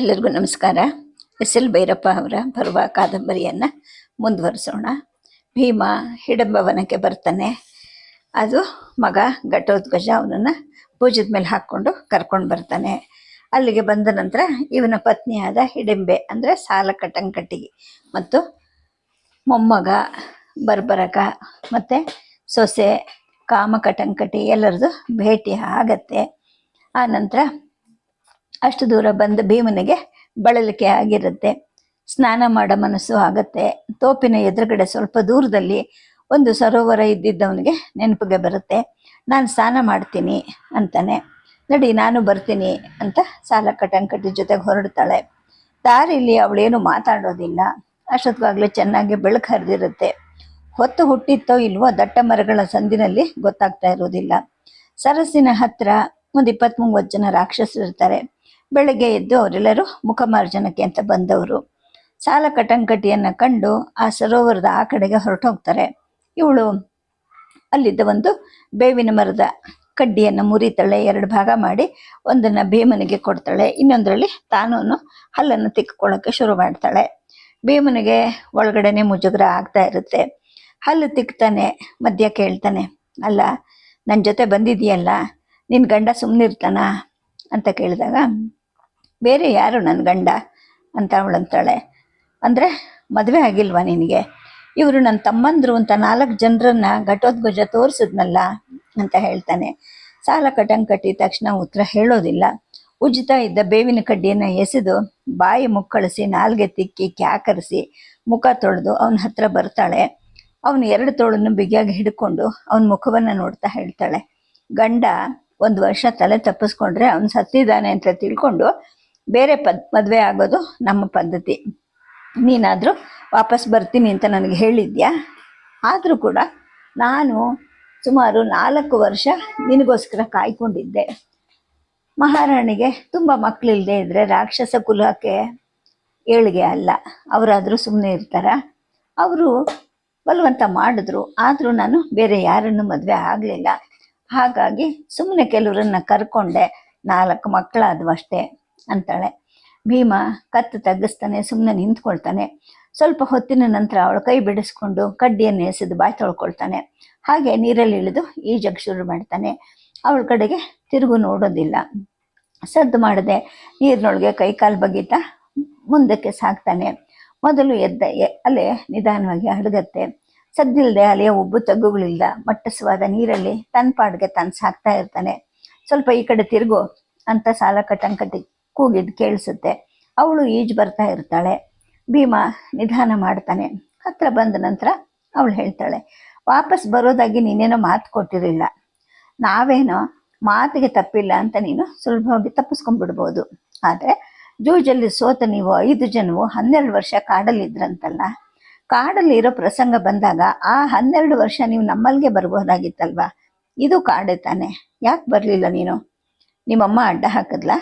ಎಲ್ಲರಿಗೂ ನಮಸ್ಕಾರ. S L Bhyrappa ಅವರ ಬರುವ ಕಾದಂಬರಿಯನ್ನು ಮುಂದುವರಿಸೋಣ. ಭೀಮ ಹಿಡಂಬವನಕ್ಕೆ ಬರ್ತಾನೆ. ಅದು ಮಗ ಘಟೋದ್ಗಜ ಅವನನ್ನು ಭುಜದ ಮೇಲೆ ಹಾಕ್ಕೊಂಡು ಕರ್ಕೊಂಡು ಬರ್ತಾನೆ. ಅಲ್ಲಿಗೆ ಬಂದ ನಂತರ ಇವನ ಪತ್ನಿಯಾದ ಹಿಡಿಂಬೆ ಅಂದರೆ ಸಾಲ ಕಟಂಕಟಿ ಮತ್ತು ಮೊಮ್ಮಗ, ಬರ್ಬರಕ ಮತ್ತು ಸೊಸೆ ಕಾಮಕಟಂಕಟಿ ಎಲ್ಲರದು ಭೇಟಿ ಆಗತ್ತೆ. ಆ ನಂತರ ಅಷ್ಟು ದೂರ ಬಂದ ಭೀಮನಿಗೆ ಬಳಲಿಕೆ ಆಗಿರುತ್ತೆ. ಸ್ನಾನ ಮಾಡೋ ಮನಸ್ಸು ಆಗತ್ತೆ. ತೋಪಿನ ಎದುರುಗಡೆ ಸ್ವಲ್ಪ ದೂರದಲ್ಲಿ ಒಂದು ಸರೋವರ ಇದ್ದಿದ್ದವನಿಗೆ ನೆನಪಿಗೆ ಬರುತ್ತೆ. ನಾನು ಸ್ನಾನ ಮಾಡ್ತೀನಿ ಅಂತಾನೆ. ನಡಿ, ನಾನು ಬರ್ತೀನಿ ಅಂತ ಸಾಲ ಕಟಂಕಟಿ ಜೊತೆಗೆ ಹೊರಡ್ತಾಳೆ. ದಾರಿಲಿ ಅವಳೇನು ಮಾತಾಡೋದಿಲ್ಲ. ಅಷ್ಟೊತ್ತಿಗಾಗಲೇ ಚೆನ್ನಾಗಿ ಬೆಳಕು ಹರಿದಿರುತ್ತೆ. ಹೊತ್ತು ಹುಟ್ಟಿತ್ತೋ ಇಲ್ವೋ ದಟ್ಟ ಮರಗಳ ಸಂದಿನಲ್ಲಿ ಗೊತ್ತಾಗ್ತಾ ಇರೋದಿಲ್ಲ. ಸರಸ್ಸಿನ ಹತ್ರ ಒಂದು ಇಪ್ಪತ್ತ್ ಮೂವತ್ತು ಜನ ರಾಕ್ಷಸರು ಇರ್ತಾರೆ ಬೆಳಗ್ಗೆ ಎದ್ದು ಅವರೆಲ್ಲರೂ ಮುಖಮಾರ್ಜನಕ್ಕೆ ಅಂತ ಬಂದವರು. ಸಾಲ ಕಟಂಕಟಿಯನ್ನ ಕಂಡು ಆ ಸರೋವರದ ಆ ಕಡೆಗೆ ಹೊರಟೋಗ್ತಾರೆ. ಇವಳು ಅಲ್ಲಿದ್ದ ಒಂದು ಬೇವಿನ ಮರದ ಕಡ್ಡಿಯನ್ನು ಮುರಿತಾಳೆ, ಎರಡು ಭಾಗ ಮಾಡಿ ಒಂದನ್ನ ಭೀಮನಿಗೆ ಕೊಡ್ತಾಳೆ, ಇನ್ನೊಂದರಲ್ಲಿ ತಾನೂ ಹಲ್ಲನ್ನು ತಿಕ್ಕೊಳ್ಳೋಕೆ ಶುರು ಮಾಡ್ತಾಳೆ. ಭೀಮನಿಗೆ ಒಳಗಡೆನೆ ಮುಜುಗರ ಆಗ್ತಾ ಇರುತ್ತೆ. ಹಲ್ಲು ತಿಕ್ತಾನೆ ಮಧ್ಯ ಕೇಳ್ತಾನೆ, ಅಲ್ಲ ನನ್ನ ಜೊತೆ ಬಂದಿದೆಯಲ್ಲ ನಿನ್ನ ಗಂಡ ಸುಮ್ಮನಿರ್ತಾನ ಅಂತ ಕೇಳಿದಾಗ ಬೇರೆ ಯಾರು ನನ್ನ ಗಂಡ ಅಂತ ಅವಳಂತಾಳೆ. ಅಂದರೆ ಮದುವೆ ಆಗಿಲ್ವಾ ನಿನಗೆ? ಇವರು ನನ್ನ ತಮ್ಮಂದರು ಅಂತ ನಾಲ್ಕು ಜನರನ್ನ ಘಟೋದ್ಗಜ ತೋರಿಸಿದ್ನಲ್ಲ ಅಂತ ಹೇಳ್ತಾನೆ. ಸಾಲ ಕಟಂಕಟ್ಟಿ ತಕ್ಷಣ ಉತ್ತರ ಹೇಳೋದಿಲ್ಲ. ಉಜ್ತಾ ಇದ್ದ ಬೇವಿನ ಕಡ್ಡಿಯನ್ನು ಎಸೆದು ಬಾಯಿ ಮುಕ್ಕಳಿಸಿ, ನಾಲ್ಗೆ ತಿಕ್ಕಿ, ಕ್ಯಾಕರಿಸಿ ಮುಖ ತೊಳೆದು ಅವನ ಹತ್ರ ಬರ್ತಾಳೆ. ಅವನು ಎರಡು ತೋಳನ್ನು ಬಿಗಿಯಾಗಿ ಹಿಡ್ಕೊಂಡು ಅವನ ಮುಖವನ್ನು ನೋಡ್ತಾ ಹೇಳ್ತಾಳೆ. ಗಂಡ ಒಂದು ವರ್ಷ ತಲೆ ತಪ್ಪಿಸ್ಕೊಂಡ್ರೆ ಅವನು ಸತ್ತಿದ್ದಾನೆ ಅಂತ ತಿಳ್ಕೊಂಡು ಬೇರೆ ಪದ್, ಮದುವೆ ಆಗೋದು ನಮ್ಮ ಪದ್ಧತಿ. ನೀನಾದರೂ ವಾಪಸ್ ಬರ್ತೀನಿ ಅಂತ ನನಗೆ ಹೇಳಿದ್ಯಾ? ಆದರೂ ಕೂಡ ನಾನು ಸುಮಾರು ನಾಲ್ಕು ವರ್ಷ ನಿನಗೋಸ್ಕರ ಕಾಯ್ಕೊಂಡಿದ್ದೆ. ಮಹಾರಾಣಿಗೆ ತುಂಬ ಮಕ್ಕಳಿಲ್ಲದೆ ಇದ್ದರೆ ರಾಕ್ಷಸ ಕುಲಕ್ಕೆ ಏಳಿಗೆ ಅಲ್ಲ. ಅವರಾದರೂ ಸುಮ್ಮನೆ ಇರ್ತಾರ. ಅವರು ಬಲವಂತ ಮಾಡಿದ್ರು. ಆದರೂ ನಾನು ಬೇರೆ ಯಾರನ್ನು ಮದುವೆ ಆಗಲಿಲ್ಲ. ಹಾಗಾಗಿ ಸುಮ್ಮನೆ ಕೆಲವರನ್ನ ಕರ್ಕೊಂಡೆ. ನಾಲ್ಕು ಮಕ್ಕಳಾದವು ಅಷ್ಟೇ ಅಂತಾಳೆ. ಭೀಮ ಕತ್ತು ತಗ್ಗಿಸ್ತಾನೆ ಸುಮ್ಮನೆ ನಿಂತ್ಕೊಳ್ತಾನೆ. ಸ್ವಲ್ಪ ಹೊತ್ತಿನ ನಂತರ ಅವಳ ಕೈ ಬಿಡಿಸ್ಕೊಂಡು ಕಡ್ಡಿಯನ್ನು ಎಸೆದು ಬಾಯಿ ತೊಳ್ಕೊಳ್ತಾನೆ. ಹಾಗೆ ನೀರಲ್ಲಿ ಇಳಿದು ಈಜಕ್ಕೆ ಶುರು ಮಾಡ್ತಾನೆ. ಅವಳ ಕಡೆಗೆ ತಿರುಗು ನೋಡೋದಿಲ್ಲ. ಸದ್ದು ಮಾಡದೆ ನೀರಿನೊಳಗೆ ಕೈಕಾಲು ಬಗೀತಾ ಮುಂದಕ್ಕೆ ಸಾಕ್ತಾನೆ ಮೊದಲು ಎದ್ದ ಅಲೆ ನಿಧಾನವಾಗಿ ಹಡಗತ್ತೆ. ಸದ್ದಿಲ್ಲದೆ ಅಲೆಯ ಉಬ್ಬು ತಗ್ಗುಗಳಿಲ್ಲ. ಮಟ್ಟಸವಾದ ನೀರಲ್ಲಿ ತನ್ನ ಪಾಡ್ಗೆ ತಾನು ಸಾಕ್ತಾ ಇರ್ತಾನೆ. ಸ್ವಲ್ಪ ಈ ಕಡೆ ತಿರುಗು ಅಂತ ಸಾಲ ಕಟ್ಟಂಕಟ್ಟಿ ಕೂಗಿದ್ ಕೇಳಿಸುತ್ತೆ. ಅವಳು ಈಜು ಬರ್ತಾ ಇರ್ತಾಳೆ. ಭೀಮ ನಿಧಾನ ಮಾಡ್ತಾನೆ. ಹತ್ರ ಬಂದ ನಂತರ ಅವಳು ಹೇಳ್ತಾಳೆ, ವಾಪಸ್ ಬರೋದಾಗಿ ನೀನೇನೋ ಮಾತು ಕೊಟ್ಟಿರಲಿಲ್ಲ. ನಾವೇನೋ ಮಾತಿಗೆ ತಪ್ಪಿಲ್ಲ ಅಂತ ನೀನು ಸುಲಭವಾಗಿ ತಪ್ಪಿಸ್ಕೊಂಡ್ಬಿಡ್ಬೋದು. ಆದರೆ ಜೂಜಲ್ಲಿ ಸೋತ ನೀವು ಐದು ಜನವು ಹನ್ನೆರಡು ವರ್ಷ ಕಾಡಲ್ಲಿದ್ರಂತಲ್ಲ. ಕಾಡಲ್ಲಿ ಇರೋ ಪ್ರಸಂಗ ಬಂದಾಗ ಆ ಹನ್ನೆರಡು ವರ್ಷ ನೀವು ನಮ್ಮಲ್ಲಿಗೆ ಬರ್ಬೋದಾಗಿತ್ತಲ್ವಾ? ಇದು ಕಾಡೆ ತಾನೆ. ಯಾಕೆ ಬರಲಿಲ್ಲ ನೀನು? ನಿಮ್ಮಮ್ಮ ಅಡ್ಡ ಹಾಕಿದ್ಲಾ?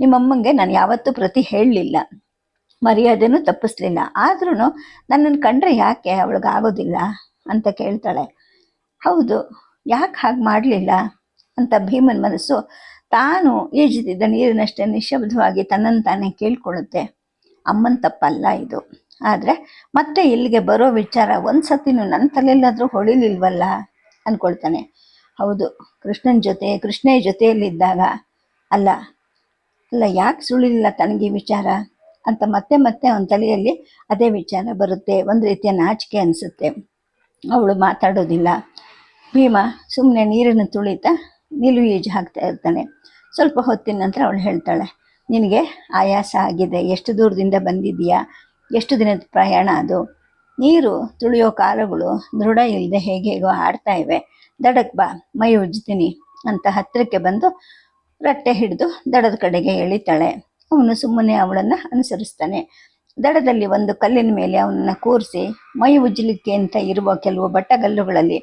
ನಿಮ್ಮಮ್ಮಂಗೆ ನಾನು ಯಾವತ್ತೂ ಪ್ರತಿ ಹೇಳಲಿಲ್ಲ. ಮರ್ಯಾದೆನೂ ತಪ್ಪಿಸ್ಲಿಲ್ಲ. ಆದ್ರೂ ನನ್ನನ್ನು ಕಂಡ್ರೆ ಯಾಕೆ ಅವಳಿಗೆ ಆಗೋದಿಲ್ಲ ಅಂತ ಕೇಳ್ತಾಳೆ. ಹೌದು, ಯಾಕೆ ಹಾಗೆ ಮಾಡಲಿಲ್ಲ ಅಂತ ಭೀಮನ್ ಮನಸ್ಸು ತಾನು ಈಜುತ್ತಿದ್ದ ನೀರಿನಷ್ಟೇ ನಿಶಬ್ದವಾಗಿ ತನ್ನನ್ನು ತಾನೇ ಕೇಳ್ಕೊಳ್ಳುತ್ತೆ. ಅಮ್ಮನ ತಪ್ಪಲ್ಲ ಇದು. ಆದರೆ ಮತ್ತೆ ಇಲ್ಲಿಗೆ ಬರೋ ವಿಚಾರ ಒಂದು ಸತಿನೂ ನನ್ನ ತಲೆಯಲ್ಲಾದರೂ ಹೊಳಿಲಿಲ್ವಲ್ಲ ಅಂದ್ಕೊಳ್ತಾನೆ ಹೌದು, ಕೃಷ್ಣನ ಜೊತೆ ಕೃಷ್ಣೇ ಜೊತೆಯಲ್ಲಿದ್ದಾಗ ಅಲ್ಲ ಅಲ್ಲ, ಯಾಕೆ ಸುಳಿಲಿಲ್ಲ ತನಗೆ ವಿಚಾರ? ಅಂತ ಮತ್ತೆ ಮತ್ತೆ ಅವನ ತಲೆಯಲ್ಲಿ ಅದೇ ವಿಚಾರ ಬರುತ್ತೆ. ಒಂದು ರೀತಿಯ ನಾಚಿಕೆ ಅನಿಸುತ್ತೆ. ಅವಳು ಮಾತಾಡೋದಿಲ್ಲ. ಭೀಮ ಸುಮ್ಮನೆ ನೀರನ್ನು ತುಳಿತಾ ನಿಲು ಈಜು ಹಾಕ್ತಾ ಇರ್ತಾನೆ. ಸ್ವಲ್ಪ ಹೊತ್ತಿನ ನಂತರ ಅವಳು ಹೇಳ್ತಾಳೆ, ನಿನಗೆ ಆಯಾಸ ಆಗಿದೆ. ಎಷ್ಟು ದೂರದಿಂದ ಬಂದಿದೆಯಾ ಎಷ್ಟು ದಿನದ ಪ್ರಯಾಣ ಅದು? ನೀರು ತುಳಿಯೋ ಕಾಲುಗಳು ದೃಢ ಇಲ್ಲದೆ ಹೇಗೆ ಹೇಗೋ ಆಡ್ತಾ ಇವೆ. ದಡಕ್ಕೆ ಬಾ, ಮೈ ಉಜ್ತೀನಿ ಅಂತ ಹತ್ತಿರಕ್ಕೆ ಬಂದು ರಟ್ಟೆ ಹಿಡಿದು ದಡದ ಕಡೆಗೆ ಎಳಿತಾಳೆ. ಅವನು ಸುಮ್ಮನೆ ಅವಳನ್ನು ಅನುಸರಿಸ್ತಾನೆ. ದಡದಲ್ಲಿ ಒಂದು ಕಲ್ಲಿನ ಮೇಲೆ ಅವನನ್ನು ಕೂರಿಸಿ ಮೈ ಉಜ್ಜಲಿಕ್ಕೆ ಅಂತ ಇರುವ ಕೆಲವು ಬಟ್ಟಗಲ್ಲುಗಳಲ್ಲಿ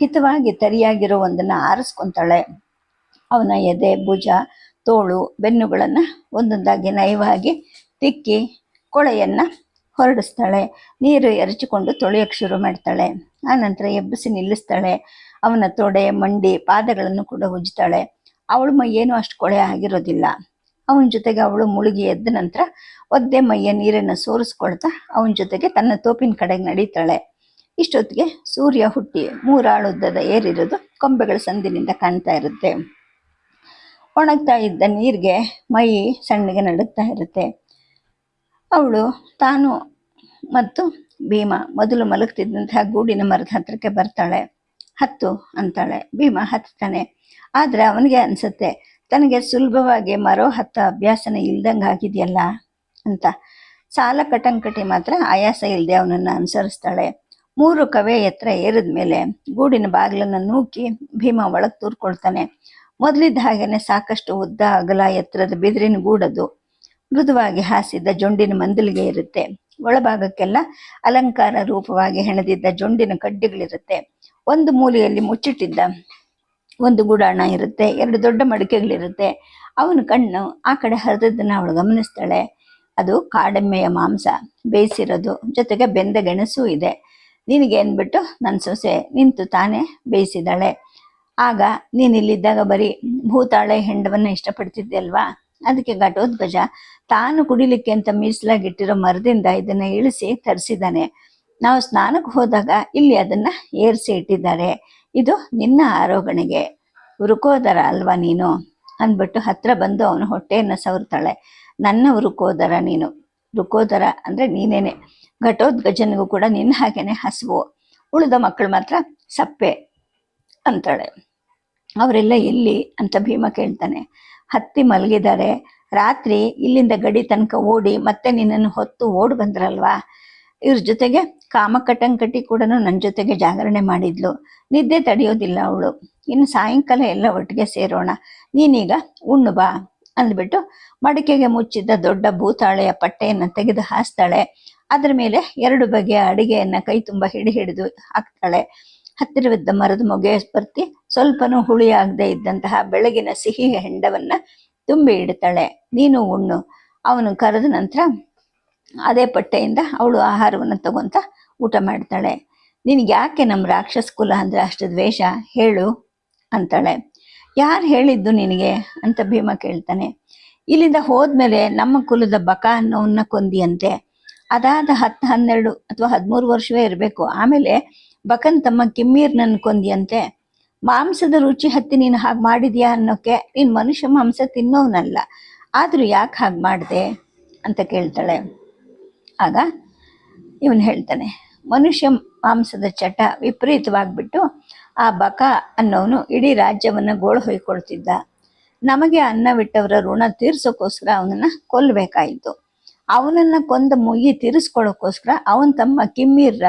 ಹಿತವಾಗಿ ತರಿಯಾಗಿರೋ ಒಂದನ್ನು ಆರಿಸ್ಕೊತಾಳೆ. ಅವನ ಎದೆ, ಭುಜ, ತೋಳು, ಬೆನ್ನುಗಳನ್ನು ಒಂದೊಂದಾಗಿ ನಯವಾಗಿ ತಿಕ್ಕಿ ಕೊಳೆಯನ್ನು ಹೊರಡಿಸ್ತಾಳೆ. ನೀರು ಎರಚಿಕೊಂಡು ತೊಳೆಯೋಕ್ಕೆ ಶುರು ಮಾಡ್ತಾಳೆ. ಆನಂತರ ಎಬ್ಬಿಸಿ ನಿಲ್ಲಿಸ್ತಾಳೆ. ಅವನ ತೊಡೆ, ಮಂಡಿ, ಪಾದಗಳನ್ನು ಕೂಡ ಉಜ್ತಾಳೆ ಅವಳ ಮೈ ಏನೂ ಅಷ್ಟು ಕೊಳೆ ಆಗಿರೋದಿಲ್ಲ. ಅವನ ಜೊತೆಗೆ ಅವಳು ಮುಳುಗಿ ಎದ್ದ ನಂತರ ಒದ್ದೆ ಮೈಯ ನೀರನ್ನು ಸೋರಿಸ್ಕೊಳ್ತಾ ಅವನ ಜೊತೆಗೆ ತನ್ನ ತೋಪಿನ ಕಡೆಗೆ ನಡೀತಾಳೆ. ಇಷ್ಟೊತ್ತಿಗೆ ಸೂರ್ಯ ಹುಟ್ಟಿ ಮೂರಾಳುದ್ದದ ಏರಿರೋದು ಕೊಂಬೆಗಳ ಸಂದಿನಿಂದ ಕಾಣ್ತಾ ಇರುತ್ತೆ. ಒಣಗ್ತಾ ಇದ್ದ ನೀರಿಗೆ ಮೈ ಸಣ್ಣಗೆ ನಡುಗ್ತಾ ಇರುತ್ತೆ. ಅವಳು ತಾನು ಮತ್ತು ಭೀಮ ಮೊದಲು ಮಲಗ್ತಿದ್ದಂತಹ ಗೂಡಿನ ಮರದ ಹತ್ತಿರಕ್ಕೆ ಬರ್ತಾಳೆ. ಹತ್ತು ಅಂತಾಳೆ. ಭೀಮ ಹತ್ತಾನೆ ಆದರೆ ಅವನಿಗೆ ಅನ್ಸುತ್ತೆ, ತನಗೆ ಸುಲಭವಾಗಿ ಮರೋ ಹತ್ತ ಅಭ್ಯಾಸನ ಇಲ್ದಂಗೆ ಆಗಿದೆಯಲ್ಲ ಅಂತ. ಸಾಲ ಕಟಂಕಟಿ ಮಾತ್ರ ಆಯಾಸ ಇಲ್ಲದೆ ಅವನನ್ನು ಅನುಸರಿಸ್ತಾಳೆ. ಮೂರು ಕವೆ ಎತ್ತರ ಏರಿದ ಮೇಲೆ ಗೂಡಿನ ಬಾಗಿಲನ್ನು ನೂಕಿ ಭೀಮ ಒಳಗೆ ತೂರ್ಕೊಳ್ತಾನೆ. ಮೊದಲಿದ್ದ ಹಾಗೇನೆ ಸಾಕಷ್ಟು ಉದ್ದ ಅಗಲ ಎತ್ತರದ ಬಿದಿರಿನ ಗೂಡದು ಮೃದುವಾಗಿ ಹಾಸಿದ್ದ ಜೊಂಡಿನ ಮಂದಲಿಗೆ ಇರುತ್ತೆ. ಒಳಭಾಗಕ್ಕೆಲ್ಲ ಅಲಂಕಾರ ರೂಪವಾಗಿ ಹೆಣೆದಿದ್ದ ಜೊಂಡಿನ ಕಡ್ಡಿಗಳಿರುತ್ತೆ. ಒಂದು ಮೂಲೆಯಲ್ಲಿ ಮುಚ್ಚಿಟ್ಟಿದ್ದ ಒಂದು ಗುಡಾಣ ಇರುತ್ತೆ, ಎರಡು ದೊಡ್ಡ ಮಡಿಕೆಗಳಿರುತ್ತೆ. ಅವನ ಕಣ್ಣು, ಆ ಕಡೆ ಹರಿದದ್ದನ್ನು ಅವಳು ಗಮನಿಸ್ತಾಳೆ. ಅದು ಕಾಡೆಮ್ಮೆಯ ಮಾಂಸ, ಬೇಯಿಸಿರೋದು. ಜೊತೆಗೆ ಬೆಂದ ಗೆಣಸು ಇದೆ. ನಿನಗೆ ಅಂದ್ಬಿಟ್ಟು ನನ್ನ ಸೊಸೆ ನಿಂತು ತಾನೇ ಬೇಯಿಸಿದಾಳೆ. ಆಗ ನೀನು ಇಲ್ಲಿದ್ದಾಗ ಬರೀ ಭೂತಾಳೆ ಹೆಂಡವನ್ನು ಇಷ್ಟಪಡ್ತಿದ್ದೆ ಅಲ್ವಾ? ಅದಕ್ಕೆ ಘಟೋದ್ಗಜ ತಾನು ಕುಡಿಲಿಕ್ಕೆ ಅಂತ ಮೀಸಲಾಗಿಟ್ಟಿರೋ ಮರದಿಂದ ಇದನ್ನು ಇಳಿಸಿ ತರಿಸಿದ್ದಾನೆ. ನಾವು ಸ್ನಾನಕ್ಕೆ ಹೋದಾಗ ಇಲ್ಲಿ ಅದನ್ನು ಏರಿಸಿ ಇಟ್ಟಿದ್ದಾರೆ. ಇದು ನಿನ್ನ ಆರೋಗಣೆಗೆ ಉರುಕೋದರ ಅಲ್ವಾ ನೀನು? ಅಂದ್ಬಿಟ್ಟು ಹತ್ರ ಬಂದು ಅವನು ಹೊಟ್ಟೆಯನ್ನು ಸವರ್ತಾಳೆ ನನ್ನ ಉರುಕೋದರ ನೀನು. ರುಕೋದರ ಅಂದ್ರೆ ನೀನೇನೆ. ಘಟೋದ್ಗಜನಿಗೂ ಕೂಡ ನಿನ್ನ ಹಾಗೇನೆ ಹಸುವು. ಉಳಿದ ಮಕ್ಕಳು ಮಾತ್ರ ಸಪ್ಪೆ ಅಂತಾಳೆ. ಅವರೆಲ್ಲ ಎಲ್ಲಿ ಅಂತ ಭೀಮ ಕೇಳ್ತಾನೆ. ಹತ್ತಿ ಮಲಗಿದ್ದಾರೆ. ರಾತ್ರಿ ಇಲ್ಲಿಂದ ಗಡಿ ತನಕ ಓಡಿ ಮತ್ತೆ ನಿನ್ನನ್ನು ಹೊತ್ತು ಓಡ್ ಬಂದ್ರಲ್ವಾ? ಇವ್ರ ಜೊತೆಗೆ ಕಾಮಕಟಂಕಟಿ ಕೂಡ ನನ್ನ ಜೊತೆಗೆ ಜಾಗರಣೆ ಮಾಡಿದ್ಲು. ನಿದ್ದೆ ತಡೆಯೋದಿಲ್ಲ ಅವಳು. ಇನ್ನು ಸಾಯಂಕಾಲ ಎಲ್ಲ ಒಟ್ಟಿಗೆ ಸೇರೋಣ. ನೀನೀಗ ಉಣ್ಣು ಬಾ ಅಂದ್ಬಿಟ್ಟು ಮಡಿಕೆಗೆ ಮುಚ್ಚಿದ್ದ ದೊಡ್ಡ ಭೂತಾಳೆಯ ಪಟ್ಟೆಯನ್ನು ತೆಗೆದು ಹಾಸ್ತಾಳೆ. ಅದರ ಮೇಲೆ ಎರಡು ಬಗೆಯ ಅಡಿಗೆಯನ್ನ ಕೈ ತುಂಬ ಹಿಡಿ ಹಿಡಿದು ಹಾಕ್ತಾಳೆ. ಹತ್ತಿರವಿದ್ದ ಮರದ ಮೊಗೆ ಸ್ಪರ್ತಿ ಸ್ವಲ್ಪನೂ ಹುಳಿ ಆಗದೆ ಇದ್ದಂತಹ ಬೆಳಗಿನ ಸಿಹಿ ಹೆಂಡವನ್ನ ತುಂಬಿ ಇಡ್ತಾಳೆ. ನೀನು ಉಣ್ಣು. ಅವನು ಕರೆದ ನಂತರ ಅದೇ ಪಟ್ಟೆಯಿಂದ ಅವಳು ಆಹಾರವನ್ನು ತಗೊಂತ ಊಟ ಮಾಡ್ತಾಳೆ. ನಿನಗೆ ಯಾಕೆ ನಮ್ಮ ರಾಕ್ಷಸ ಕುಲ ಅಂದರೆ ಅಷ್ಟು ದ್ವೇಷ? ಹೇಳು ಅಂತಾಳೆ. ಯಾರು ಹೇಳಿದ್ದು ನಿನಗೆ ಅಂತ ಭೀಮ ಕೇಳ್ತಾನೆ. ಇಲ್ಲಿಂದ ಹೋದ್ಮೇಲೆ ನಮ್ಮ ಕುಲದ ಬಕ ಅನ್ನೋವನ್ನ ಕೊಂದಿಯಂತೆ ಅದಾದ ಹತ್ತು ಹನ್ನೆರಡು ಅಥವಾ ಹದಿಮೂರು ವರ್ಷವೇ ಇರಬೇಕು. ಆಮೇಲೆ ಬಕನ್ ತಮ್ಮ ಕಿಮ್ಮೀರ್ನನ್ನು ಕೊಂದಿಯಂತೆ ಮಾಂಸದ ರುಚಿ ಹತ್ತಿ ನೀನು ಹಾಗೆ ಮಾಡಿದ್ಯಾ ಅನ್ನೋಕ್ಕೆ ನೀನು ಮನುಷ್ಯ ಮಾಂಸ ತಿನ್ನೋವನಲ್ಲ. ಆದರೂ ಯಾಕೆ ಹಾಗೆ ಮಾಡಿದೆ? ಅಂತ ಕೇಳ್ತಾಳೆ. ಆಗ ಇವನು ಹೇಳ್ತಾನೆ, ಮನುಷ್ಯ ಮಾಂಸದ ಚಟ ವಿಪರೀತವಾಗಿಬಿಟ್ಟು ಆ ಬಕ ಅನ್ನೋನು ಇಡೀ ರಾಜ್ಯವನ್ನು ಗೋಳು ಹೊಯ್ಕೊಳ್ತಿದ್ದ. ನಮಗೆ ಅನ್ನವಿಟ್ಟವರ ಋಣ ತೀರ್ಸೋಕ್ಕೋಸ್ಕರ ಅವನನ್ನು ಕೊಲ್ಲಬೇಕಾಯಿತು ಅವನನ್ನು ಕೊಂದ ಮುಗಿ ತೀರಿಸ್ಕೊಳ್ಳೋಕ್ಕೋಸ್ಕರ ಅವನು ತಮ್ಮ ಕಿಮ್ಮೀರ್ರ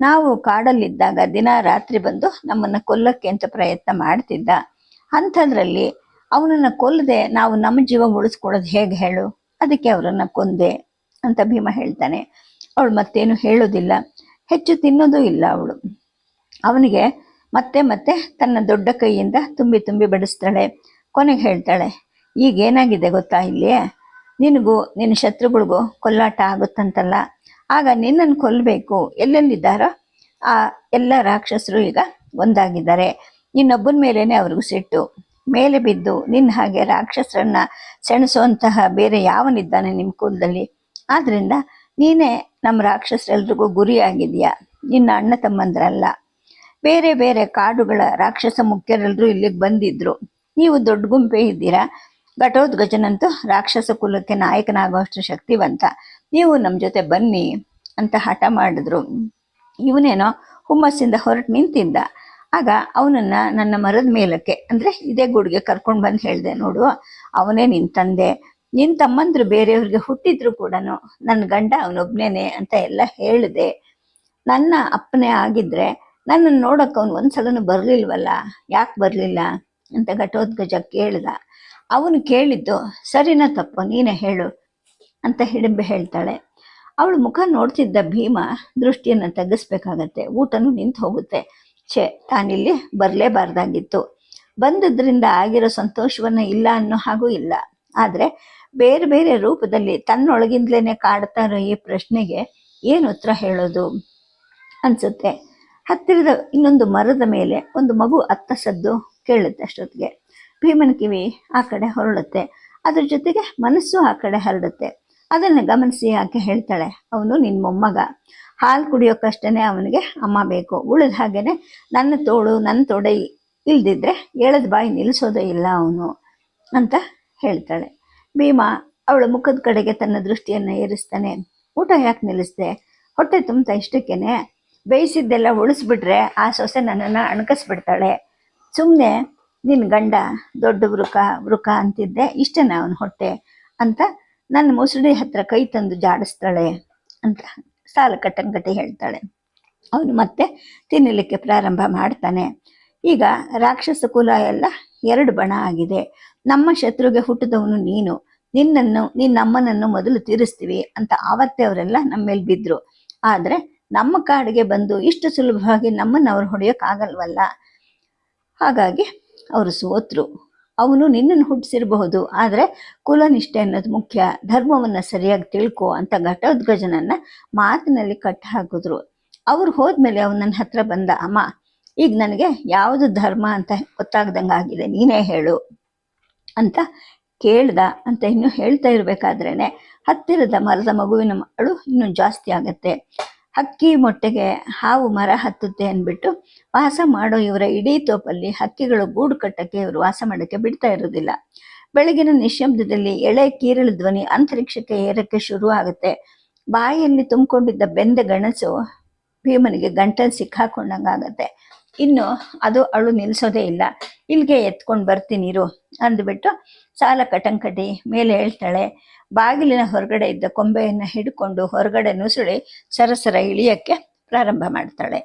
ನಾವು ಕಾಡಲ್ಲಿದ್ದಾಗ ದಿನ ರಾತ್ರಿ ಬಂದು ನಮ್ಮನ್ನು ಕೊಲ್ಲಕ್ಕೆ ಅಂತ ಪ್ರಯತ್ನ ಮಾಡ್ತಿದ್ದ. ಅಂಥದ್ರಲ್ಲಿ ಅವನನ್ನು ಕೊಲ್ಲದೆ ನಾವು ನಮ್ಮ ಜೀವ ಉಳಿಸ್ಕೊಳ್ಳೋದು ಹೇಗೆ ಹೇಳು? ಅದಕ್ಕೆ ಅವರನ್ನು ಕೊಂದೆ. ಅಂತ ಭೀಮ ಹೇಳ್ತಾನೆ. ಅವಳು ಮತ್ತೇನು ಹೇಳೋದಿಲ್ಲ. ಹೆಚ್ಚು ತಿನ್ನೋದು ಇಲ್ಲ ಅವಳು. ಅವನಿಗೆ ಮತ್ತೆ ಮತ್ತೆ ತನ್ನ ದೊಡ್ಡ ಕೈಯಿಂದ ತುಂಬಿ ತುಂಬಿ ಬಡಿಸ್ತಾಳೆ. ಕೊನೆಗೆ ಹೇಳ್ತಾಳೆ ಈಗ ಏನಾಗಿದೆ ಗೊತ್ತಾ ಇಲ್ಲಿ ನಿನಗೂ, ನಿನ್ನ ಶತ್ರುಗಳಿಗೂ ಕೊಲ್ಲಾಟ ಆಗುತ್ತಂತಲ್ಲ. ಆಗ ನಿನ್ನನ್ನು ಕೊಲ್ಲಬೇಕು ಎಲ್ಲೆಲ್ಲಿದ್ದಾರೋ ಆ ಎಲ್ಲ ರಾಕ್ಷಸರು ಈಗ ಒಂದಾಗಿದ್ದಾರೆ. ಇನ್ನೊಬ್ಬನ ಮೇಲೇ ಅವ್ರಿಗೂ ಸಿಟ್ಟು. ಮೇಲೆ ಬಿದ್ದು ನಿನ್ನ ಹಾಗೆ ರಾಕ್ಷಸರನ್ನ ಸೆಣಸುವಂತಹ ಬೇರೆ ಯಾವನಿದ್ದಾನೆ ನಿಮ್ಮ ಕುಲದಲ್ಲಿ? ಆದ್ರಿಂದ ನೀನೇ ನಮ್ಮ ರಾಕ್ಷಸರೆಲ್ರಿಗೂ ಗುರಿಯಾಗಿದೆಯಾ? ನಿನ್ನ ಅಣ್ಣ ತಮ್ಮಂದ್ರಲ್ಲ. ಬೇರೆ ಬೇರೆ ಕಾಡುಗಳ ರಾಕ್ಷಸ ಮುಖ್ಯರೆಲ್ಲರೂ ಇಲ್ಲಿಗೆ ಬಂದಿದ್ರು. ನೀವು ದೊಡ್ಡ ಗುಂಪೆ ಇದ್ದೀರಾ? ಘಟೋದ್ಗಜನಂತೂ ರಾಕ್ಷಸ ಕುಲಕ್ಕೆ ನಾಯಕನಾಗುವಷ್ಟು ಶಕ್ತಿವಂತ. ನೀವು ನಮ್ಮ ಜೊತೆ ಬನ್ನಿ ಅಂತ ಹಠ ಮಾಡಿದ್ರು. ಇವನೇನೋ ಹುಮ್ಮಸ್ಸಿಂದ ಹೊರಟು ನಿಂತಿದ್ದ. ಆಗ ಅವನನ್ನ ನನ್ನ ಮರದ ಮೇಲಕ್ಕೆ, ಅಂದ್ರೆ ಇದೇ ಗುಡಿಗೆ ಕರ್ಕೊಂಡು ಬಂದು ಹೇಳಿದೆ ನೋಡು. ಅವನೇ ನಿನ್ ತಂದೆ. ನಿನ್ ತಮ್ಮಂದ್ರು ಬೇರೆಯವ್ರಿಗೆ ಹುಟ್ಟಿದ್ರು ಕೂಡ ನನ್ನ ಗಂಡ ಅವನೊಬ್ನೇನೆ ಅಂತ ಎಲ್ಲ ಹೇಳಿದೆ. ನನ್ನ ಅಪ್ಪನೇ ಆಗಿದ್ರೆ ನನ್ನನ್ನು ನೋಡೋಕೆ ಅವನು ಒಂದ್ಸಲನು ಬರಲಿಲ್ವಲ್ಲ? ಯಾಕೆ ಬರಲಿಲ್ಲ? ಅಂತ ಘಟೋದ್ಗಜ ಕೇಳ್ದ. ಅವನು ಕೇಳಿದ್ದು, ಸರಿನಾ ತಪ್ಪು, ನೀನೇ ಹೇಳು ಅಂತ ಹಿಡಿಂಬೆ ಹೇಳ್ತಾಳೆ. ಅವಳು ಮುಖ ನೋಡ್ತಿದ್ದ ಭೀಮ ದೃಷ್ಟಿಯನ್ನು ತಗ್ಗಿಸ್ಬೇಕಾಗತ್ತೆ. ಊಟನೂ ನಿಂತು ಹೋಗುತ್ತೆ. ಛೇ, ತಾನಿಲ್ಲಿ ಬರಲೇಬಾರ್ದಾಗಿತ್ತು. ಬಂದದ್ರಿಂದ ಆಗಿರೋ ಸಂತೋಷವನ್ನ ಇಲ್ಲ ಅನ್ನೋ ಹಾಗೂ ಇಲ್ಲ. ಆದ್ರೆ ಬೇರೆ ಬೇರೆ ರೂಪದಲ್ಲಿ ತನ್ನೊಳಗಿಂದಲೇ ಕಾಡ್ತಾ ಇರೋ ಈ ಪ್ರಶ್ನೆಗೆ ಏನು ಉತ್ತರ ಹೇಳೋದು ಅನ್ಸುತ್ತೆ. ಹತ್ತಿರದ ಇನ್ನೊಂದು ಮರದ ಮೇಲೆ ಒಂದು ಮಗು ಅತ್ತ ಸದ್ದು ಕೇಳುತ್ತೆ ಅಷ್ಟೊತ್ತಿಗೆ. ಭೀಮನ ಕಿವಿ ಆ ಕಡೆ ಹೊರಳುತ್ತೆ. ಅದ್ರ ಜೊತೆಗೆ ಮನಸ್ಸು ಆ ಕಡೆ ಹರಡುತ್ತೆ. ಅದನ್ನು ಗಮನಿಸಿ ಆಕೆ ಹೇಳ್ತಾಳೆ? ಅವನು ನಿನ್ನ ಮೊಮ್ಮಗ. ಹಾಲು ಕುಡಿಯೋಕ್ಕಷ್ಟೇ ಅವನಿಗೆ ಅಮ್ಮ ಬೇಕು. ಉಳಿದ ಹಾಗೇನೆ ನನ್ನ ತೋಳು, ನನ್ನ ತೊಡೆ ಇಲ್ದಿದ್ರೆ ಎಳೆದ ಬಾಯಿ ನಿಲ್ಲಿಸೋದೇ ಇಲ್ಲ ಅವನು ಅಂತ ಹೇಳ್ತಾಳೆ. ಭೀಮ ಅವಳ ಮುಖದ ಕಡೆಗೆ ತನ್ನ ದೃಷ್ಟಿಯನ್ನು ಏರಿಸ್ತಾನೆ. ಊಟ ಯಾಕೆ ನಿಲ್ಲಿಸ್ದೆ? ಹೊಟ್ಟೆ ತುಂಬ ಇಷ್ಟಕ್ಕೇನೆ? ಬೇಯಿಸಿದ್ದೆಲ್ಲ ಉಳಿಸ್ಬಿಟ್ರೆ ಆ ಸೊಸೆ ನನ್ನನ್ನು ಅಣಕಸ್ಬಿಡ್ತಾಳೆ. ಸುಮ್ಮನೆ ನಿನ್ನ ಗಂಡ ದೊಡ್ಡ ವೃಕ ವೃಕ ಅಂತಿದ್ದೆ, ಇಷ್ಟೇನ ಅವನ ಹೊಟ್ಟೆ? ಅಂತ ನನ್ನ ಮುಸುಡಿ ಹತ್ರ ಕೈ ತಂದು ಜಾಡಿಸ್ತಾಳೆ ಅಂತ ಸಾಲ ಕಟ್ಟಂಗಟ್ಟೆ ಹೇಳ್ತಾಳೆ. ಅವನು ಮತ್ತೆ ತಿನ್ನಲಿಕ್ಕೆ ಪ್ರಾರಂಭ ಮಾಡ್ತಾನೆ. ಈಗ ರಾಕ್ಷಸ ಕುಲ ಎಲ್ಲ ಎರಡು ಬಣ ಆಗಿದೆ. ನಮ್ಮ ಶತ್ರುಗೆ ಹುಟ್ಟಿದವನು ನೀನು. ನಿನ್ನನ್ನು ನಿನ್ನಮ್ಮನನ್ನು ಮೊದಲು ತೀರಿಸ್ತೀವಿ ಅಂತ ಆವತ್ತೇ ಅವರೆಲ್ಲ ನಮ್ಮ ಮೇಲೆ ಬಿದ್ರು. ಆದ್ರೆ ನಮ್ಮ ಕಾಡಿಗೆ ಬಂದು ಇಷ್ಟು ಸುಲಭವಾಗಿ ನಮ್ಮನ್ನು ಅವ್ರು ಹೊಡೆಯೋಕ್ಕಾಗಲ್ವಲ್ಲ? ಹಾಗಾಗಿ ಅವರು ಸೋತ್ರು. ಅವನು ನಿನ್ನನ್ನು ಹುಟ್ಟಿಸಿರಬಹುದು, ಆದರೆ ಕುಲನಿಷ್ಠೆ ಅನ್ನೋದು ಮುಖ್ಯ. ಧರ್ಮವನ್ನು ಸರಿಯಾಗಿ ತಿಳ್ಕೊ ಅಂತ ಘಟೋದ್ಗಜನನ್ನ ಮಾತಿನಲ್ಲಿ ಕಟ್ಟಿ ಹಾಕಿದ್ರು ಅವ್ರು ಹೋದ್ಮೇಲೆ ಅವನ ನನ್ನ ಹತ್ರ ಬಂದ, ಅಮ್ಮ ಈಗ ನನಗೆ ಯಾವುದು ಧರ್ಮ ಅಂತ ಗೊತ್ತಾಗ್ದಂಗೆ ಆಗಿದೆ, ನೀನೇ ಹೇಳು ಅಂತ ಕೇಳ್ದ ಅಂತ ಇನ್ನು ಹೇಳ್ತಾ ಇರ್ಬೇಕಾದ್ರೇನೆ ಹತ್ತಿರದ ಮರದ ಮಗುವಿನ ಮಕ್ಕಳು ಇನ್ನೂ ಜಾಸ್ತಿ ಆಗತ್ತೆ. ಹಕ್ಕಿ ಮೊಟ್ಟೆಗೆ ಹಾವು ಮರ ಹತ್ತುತ್ತೆ ಅಂದ್ಬಿಟ್ಟು ವಾಸ ಮಾಡೋ ಇವರ ಇಡೀ ತೋಪಲ್ಲಿ ಹಕ್ಕಿಗಳು ಗೂಡು ಕಟ್ಟಕ್ಕೆ ಇವರು ವಾಸ ಮಾಡೋಕ್ಕೆ ಬಿಡ್ತಾ ಇರೋದಿಲ್ಲ. ಬೆಳಗಿನ ನಿಶಬ್ದದಲ್ಲಿ ಎಳೆ ಕೀರಳ ಧ್ವನಿ ಅಂತರಿಕ್ಷಕ್ಕೆ ಏರಕ್ಕೆ ಶುರು ಆಗುತ್ತೆ. ಬಾಯಲ್ಲಿ ತುಂಬಿಕೊಂಡಿದ್ದ ಬೆಂದ ಗಣಸು ಭೀಮನಿಗೆ ಗಂಟಲು ಸಿಕ್ಕಾಕೊಂಡಂಗಾಗತ್ತೆ. ಇನ್ನು ಅದು ಅಳು ನಿಲ್ಸೋದೇ ಇಲ್ಲ. ಇಲ್ಲಿಗೆ ಎತ್ಕೊಂಡು ಬರ್ತೀನಿ ಇರು ಅಂದ್ಬಿಟ್ಟು ಸಾಲ ಕಟಂಕಟಿ ಮೇಲೆ ಹೇಳ್ತಾಳೆ. ಬಾಗಿಲಿನ ಹೊರಗಡೆ ಇದ್ದ ಕೊಂಬೆಯನ್ನು ಹಿಡ್ಕೊಂಡು ಹೊರಗಡೆ ನುಸುಳಿ ಸರಸರ ಇಳಿಯಕ್ಕೆ ಪ್ರಾರಂಭ ಮಾಡ್ತಾಳೆ.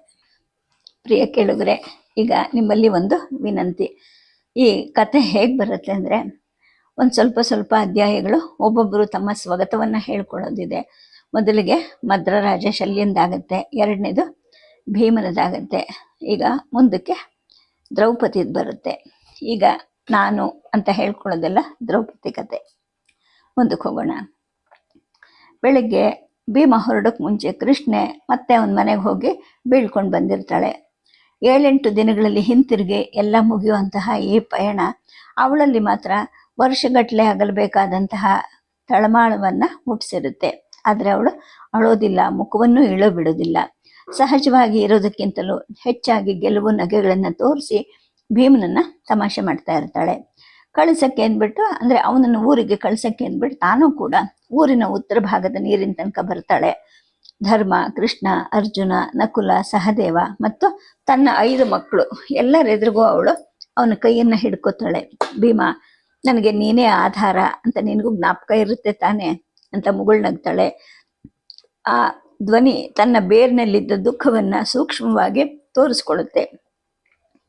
ಪ್ರಿಯ ಕೇಳಿದ್ರೆ ಈಗ ನಿಮ್ಮಲ್ಲಿ ಒಂದು ವಿನಂತಿ. ಈ ಕತೆ ಹೇಗೆ ಬರುತ್ತೆ ಅಂದರೆ, ಒಂದು ಸ್ವಲ್ಪ ಸ್ವಲ್ಪ ಅಧ್ಯಾಯಗಳು ಒಬ್ಬೊಬ್ಬರು ತಮ್ಮ ಸ್ವಗತವನ್ನು ಹೇಳ್ಕೊಳ್ಳೋದಿದೆ. ಮೊದಲಿಗೆ ಮದ್ರರಾಜ ಶಲ್ಯಂದಾಗತ್ತೆ. ಎರಡನೇದು ಭೀಮನದಾಗತ್ತೆ ಈಗ ಮುಂದಕ್ಕೆ ದ್ರೌಪದಿದು ಬರುತ್ತೆ. ಈಗ ನಾನು ಅಂತ ಹೇಳ್ಕೊಳ್ಳೋದೆಲ್ಲ ದ್ರೌಪದಿ ಕತೆ. ಮುಂದಕ್ಕೆ ಹೋಗೋಣ. ಬೆಳಗ್ಗೆ ಭೀಮ ಹೊರಡಕ್ಕೆ ಮುಂಚೆ ಕೃಷ್ಣೆ ಮತ್ತೆ ಅವನ ಮನೆಗೆ ಹೋಗಿ ಬೀಳ್ಕೊಂಡು ಬಂದಿರ್ತಾಳೆ. ಏಳೆಂಟು ದಿನಗಳಲ್ಲಿ ಹಿಂತಿರುಗಿ ಎಲ್ಲ ಮುಗಿಯುವಂತಹ ಈ ಪಯಣ ಅವಳಲ್ಲಿ ಮಾತ್ರ ವರ್ಷಗಟ್ಟಲೆ ಆಗಲಬೇಕಾದಂತಹ ತಳಮಾಳವನ್ನು ಹುಟ್ಟಿಸಿರುತ್ತೆ ಆದರೆ ಅವಳು ಅಳೋದಿಲ್ಲ, ಮುಖವನ್ನು ಇಳೋ ಬಿಡೋದಿಲ್ಲ ಸಹಜವಾಗಿ ಇರೋದಕ್ಕಿಂತಲೂ ಹೆಚ್ಚಾಗಿ ಗೆಲುವು ನಗೆಗಳನ್ನು ತೋರಿಸಿ ಭೀಮನನ್ನ ತಮಾಷೆ ಮಾಡ್ತಾ ಇರ್ತಾಳೆ. ಕಳಿಸಕ್ಕೆ ಅಂದ್ಬಿಟ್ಟು, ಅಂದರೆ ಅವನನ್ನು ಊರಿಗೆ ಕಳಿಸಕ್ಕೆ ಅಂದ್ಬಿಟ್ಟು ತಾನೂ ಕೂಡ ಊರಿನ ಉತ್ತರ ಭಾಗದ ನೀರಿನ ತನಕ ಬರ್ತಾಳೆ. ಧರ್ಮ, ಕೃಷ್ಣ, ಅರ್ಜುನ, ನಕುಲ, ಸಹದೇವ ಮತ್ತು ತನ್ನ ಐದು ಮಕ್ಕಳು, ಎಲ್ಲರ ಎದುರಿಗೂ ಅವಳು ಅವನ ಕೈಯನ್ನು ಹಿಡ್ಕೋತಾಳೆ. ಭೀಮ, ನನಗೆ ನೀನೇ ಆಧಾರ ಅಂತ ನಿನಗೂ ಜ್ಞಾಪಕ ಇರುತ್ತೆ ತಾನೆ? ಅಂತ ಮುಗುಳ್ನಗ್ತಾಳೆ. ಆ ಧ್ವನಿ ತನ್ನ ಬೇರ್ನಲ್ಲಿದ್ದ ದುಃಖವನ್ನ ಸೂಕ್ಷ್ಮವಾಗಿ ತೋರಿಸ್ಕೊಳ್ಳುತ್ತೆ.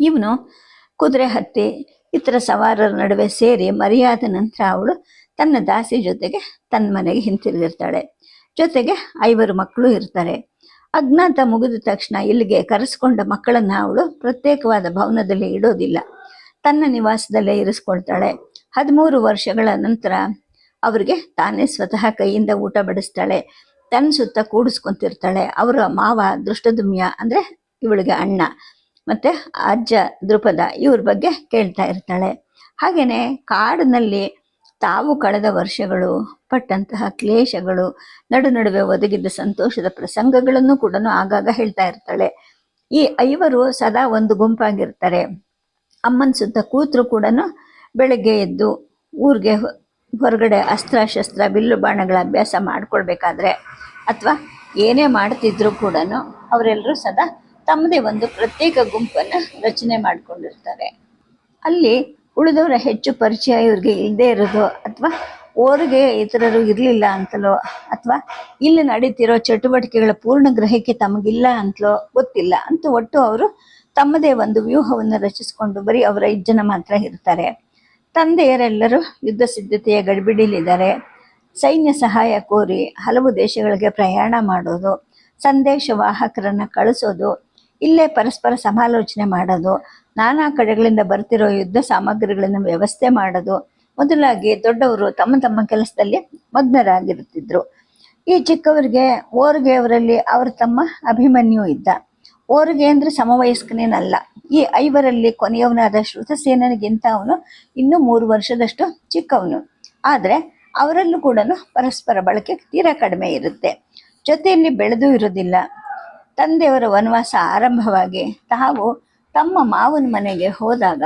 ಇವನು ಕುದುರೆ ಹತ್ತಿ, ಇತರ ಸವಾರರ ನಡುವೆ ಸೇರಿ ಮರೆಯಾದ ನಂತರ ಅವಳು ತನ್ನ ದಾಸಿ ಜೊತೆಗೆ ತನ್ನ ಮನೆಗೆ ಹಿಂತಿರುಗಿರ್ತಾಳೆ. ಜೊತೆಗೆ ಐವರು ಮಕ್ಕಳು ಇರ್ತಾರೆ. ಅಜ್ಞಾತ ಮುಗಿದ ತಕ್ಷಣ ಇಲ್ಲಿಗೆ ಕರೆಸ್ಕೊಂಡ ಮಕ್ಕಳನ್ನ ಅವಳು ಪ್ರತ್ಯೇಕವಾದ ಭವನದಲ್ಲಿ ಇಡೋದಿಲ್ಲ. ತನ್ನ ನಿವಾಸದಲ್ಲೇ ಇರಿಸ್ಕೊಳ್ತಾಳೆ. ಹದಿಮೂರು ವರ್ಷಗಳ ನಂತರ ಅವರಿಗೆ ತಾನೇ ಸ್ವತಃ ಕೈಯಿಂದ ಊಟ ಬಡಿಸ್ತಾಳೆ. ತನ್ನ ಸುತ್ತ ಕೂಡಿಸ್ಕೊಂತಿರ್ತಾಳೆ. ಅವರ ಮಾವ ದೃಷ್ಟದುಮ್ಯ ಅಂದ್ರೆ ಇವಳಿಗೆ ಅಣ್ಣ. ಮತ್ತೆ ಅಜ್ಜ ದೃಪದ ಇವ್ರ ಬಗ್ಗೆ ಕೇಳ್ತಾ ಇರ್ತಾಳೆ. ಹಾಗೇನೆ ಕಾಡಿನಲ್ಲಿ ತಾವು ಕಳೆದ ವರ್ಷಗಳು, ಪಟ್ಟಂತಹ ಕ್ಲೇಶಗಳು, ನಡು ನಡುವೆ ಒದಗಿದ್ದ ಸಂತೋಷದ ಪ್ರಸಂಗಗಳನ್ನು ಕೂಡ ಆಗಾಗ ಹೇಳ್ತಾ ಇರ್ತಾಳೆ. ಈ ಐವರು ಸದಾ ಒಂದು ಗುಂಪಾಗಿರ್ತಾರೆ. ಅಮ್ಮನ ಸುತ್ತ ಕೂತರು ಕೂಡ ಬೆಳಗ್ಗೆ ಎದ್ದು ಊರಿಗೆ ಹೊರಗಡೆ ಅಸ್ತ್ರ ಶಸ್ತ್ರ ಬಿಲ್ಲು ಬಾಣಗಳ ಅಭ್ಯಾಸ ಮಾಡಿಕೊಳ್ಬೇಕಾದ್ರೆ ಅಥವಾ ಏನೇ ಮಾಡ್ತಿದ್ರು ಕೂಡ ಅವರೆಲ್ಲರೂ ಸದಾ ತಮ್ಮದೇ ಒಂದು ಪ್ರತ್ಯೇಕ ಗುಂಪನ್ನು ರಚನೆ ಮಾಡಿಕೊಂಡಿರ್ತಾರೆ. ಅಲ್ಲಿ ಉಳಿದವರ ಹೆಚ್ಚು ಪರಿಚಯ ಇವ್ರಿಗೆ ಇಲ್ಲದೇ ಇರೋದು ಅಥವಾ ಓರಿಗೆ ಇತರರು ಇರಲಿಲ್ಲ ಅಂತಲೋ ಅಥವಾ ಇಲ್ಲಿ ನಡೀತಿರೋ ಚಟುವಟಿಕೆಗಳ ಪೂರ್ಣ ಗ್ರಹಕ್ಕೆ ತಮಗಿಲ್ಲ ಅಂತಲೋ ಗೊತ್ತಿಲ್ಲ ಅಂತ ಒಟ್ಟು ಅವರು ತಮ್ಮದೇ ಒಂದು ವ್ಯೂಹವನ್ನು ರಚಿಸಿಕೊಂಡು ಬರೀ ಅವರ ಐದು ಜನ ಮಾತ್ರ ಇರ್ತಾರೆ. ತಂದೆಯರೆಲ್ಲರೂ ಯುದ್ಧ ಸಿದ್ಧತೆಯ ಗಡಿಬಿಡಿಲಿದ್ದಾರೆ. ಸೈನ್ಯ ಸಹಾಯ ಕೋರಿ ಹಲವು ದೇಶಗಳಿಗೆ ಪ್ರಯಾಣ ಮಾಡೋದು ಸಂದೇಶ ವಾಹಕರನ್ನು ಕಳಿಸೋದು, ಇಲ್ಲೇ ಪರಸ್ಪರ ಸಮಾಲೋಚನೆ ಮಾಡೋದು, ನಾನಾ ಕಡೆಗಳಿಂದ ಬರ್ತಿರೋ ಯುದ್ಧ ಸಾಮಗ್ರಿಗಳನ್ನು ವ್ಯವಸ್ಥೆ ಮಾಡೋದು ಮೊದಲಾಗಿ ದೊಡ್ಡವರು ತಮ್ಮ ತಮ್ಮ ಕೆಲಸದಲ್ಲಿ ಮಗ್ನರಾಗಿರುತ್ತಿದ್ದರು ಈ ಚಿಕ್ಕವರಿಗೆ ಓರ್ಗೆ ಅವರಲ್ಲಿ ಅವರ ತಮ್ಮ ಅಭಿಮನ್ಯು ಇದ್ದ. ಓರ್ಗೆ ಅಂದ್ರೆ ಸಮವಯಸ್ಕನೇನಲ್ಲ. ಈ ಐವರಲ್ಲಿ ಕೊನೆಯವನಾದ ಶ್ರುತಸೇನನಿಗಿಂತ ಅವನು ಇನ್ನೂ ಮೂರು ವರ್ಷದಷ್ಟು ಚಿಕ್ಕವನು. ಆದರೆ ಅವರಲ್ಲೂ ಕೂಡ ಪರಸ್ಪರ ಬಳಕೆ ತೀರಾ ಕಡಿಮೆ ಇರುತ್ತೆ. ಜೊತೆಯಲ್ಲಿ ಬೆಳೆದೂ ಇರೋದಿಲ್ಲ ತಂದೆಯವರ ವನವಾಸ ಆರಂಭವಾಗಿ ತಾವು ತಮ್ಮ ಮಾವನ ಮನೆಗೆ ಹೋದಾಗ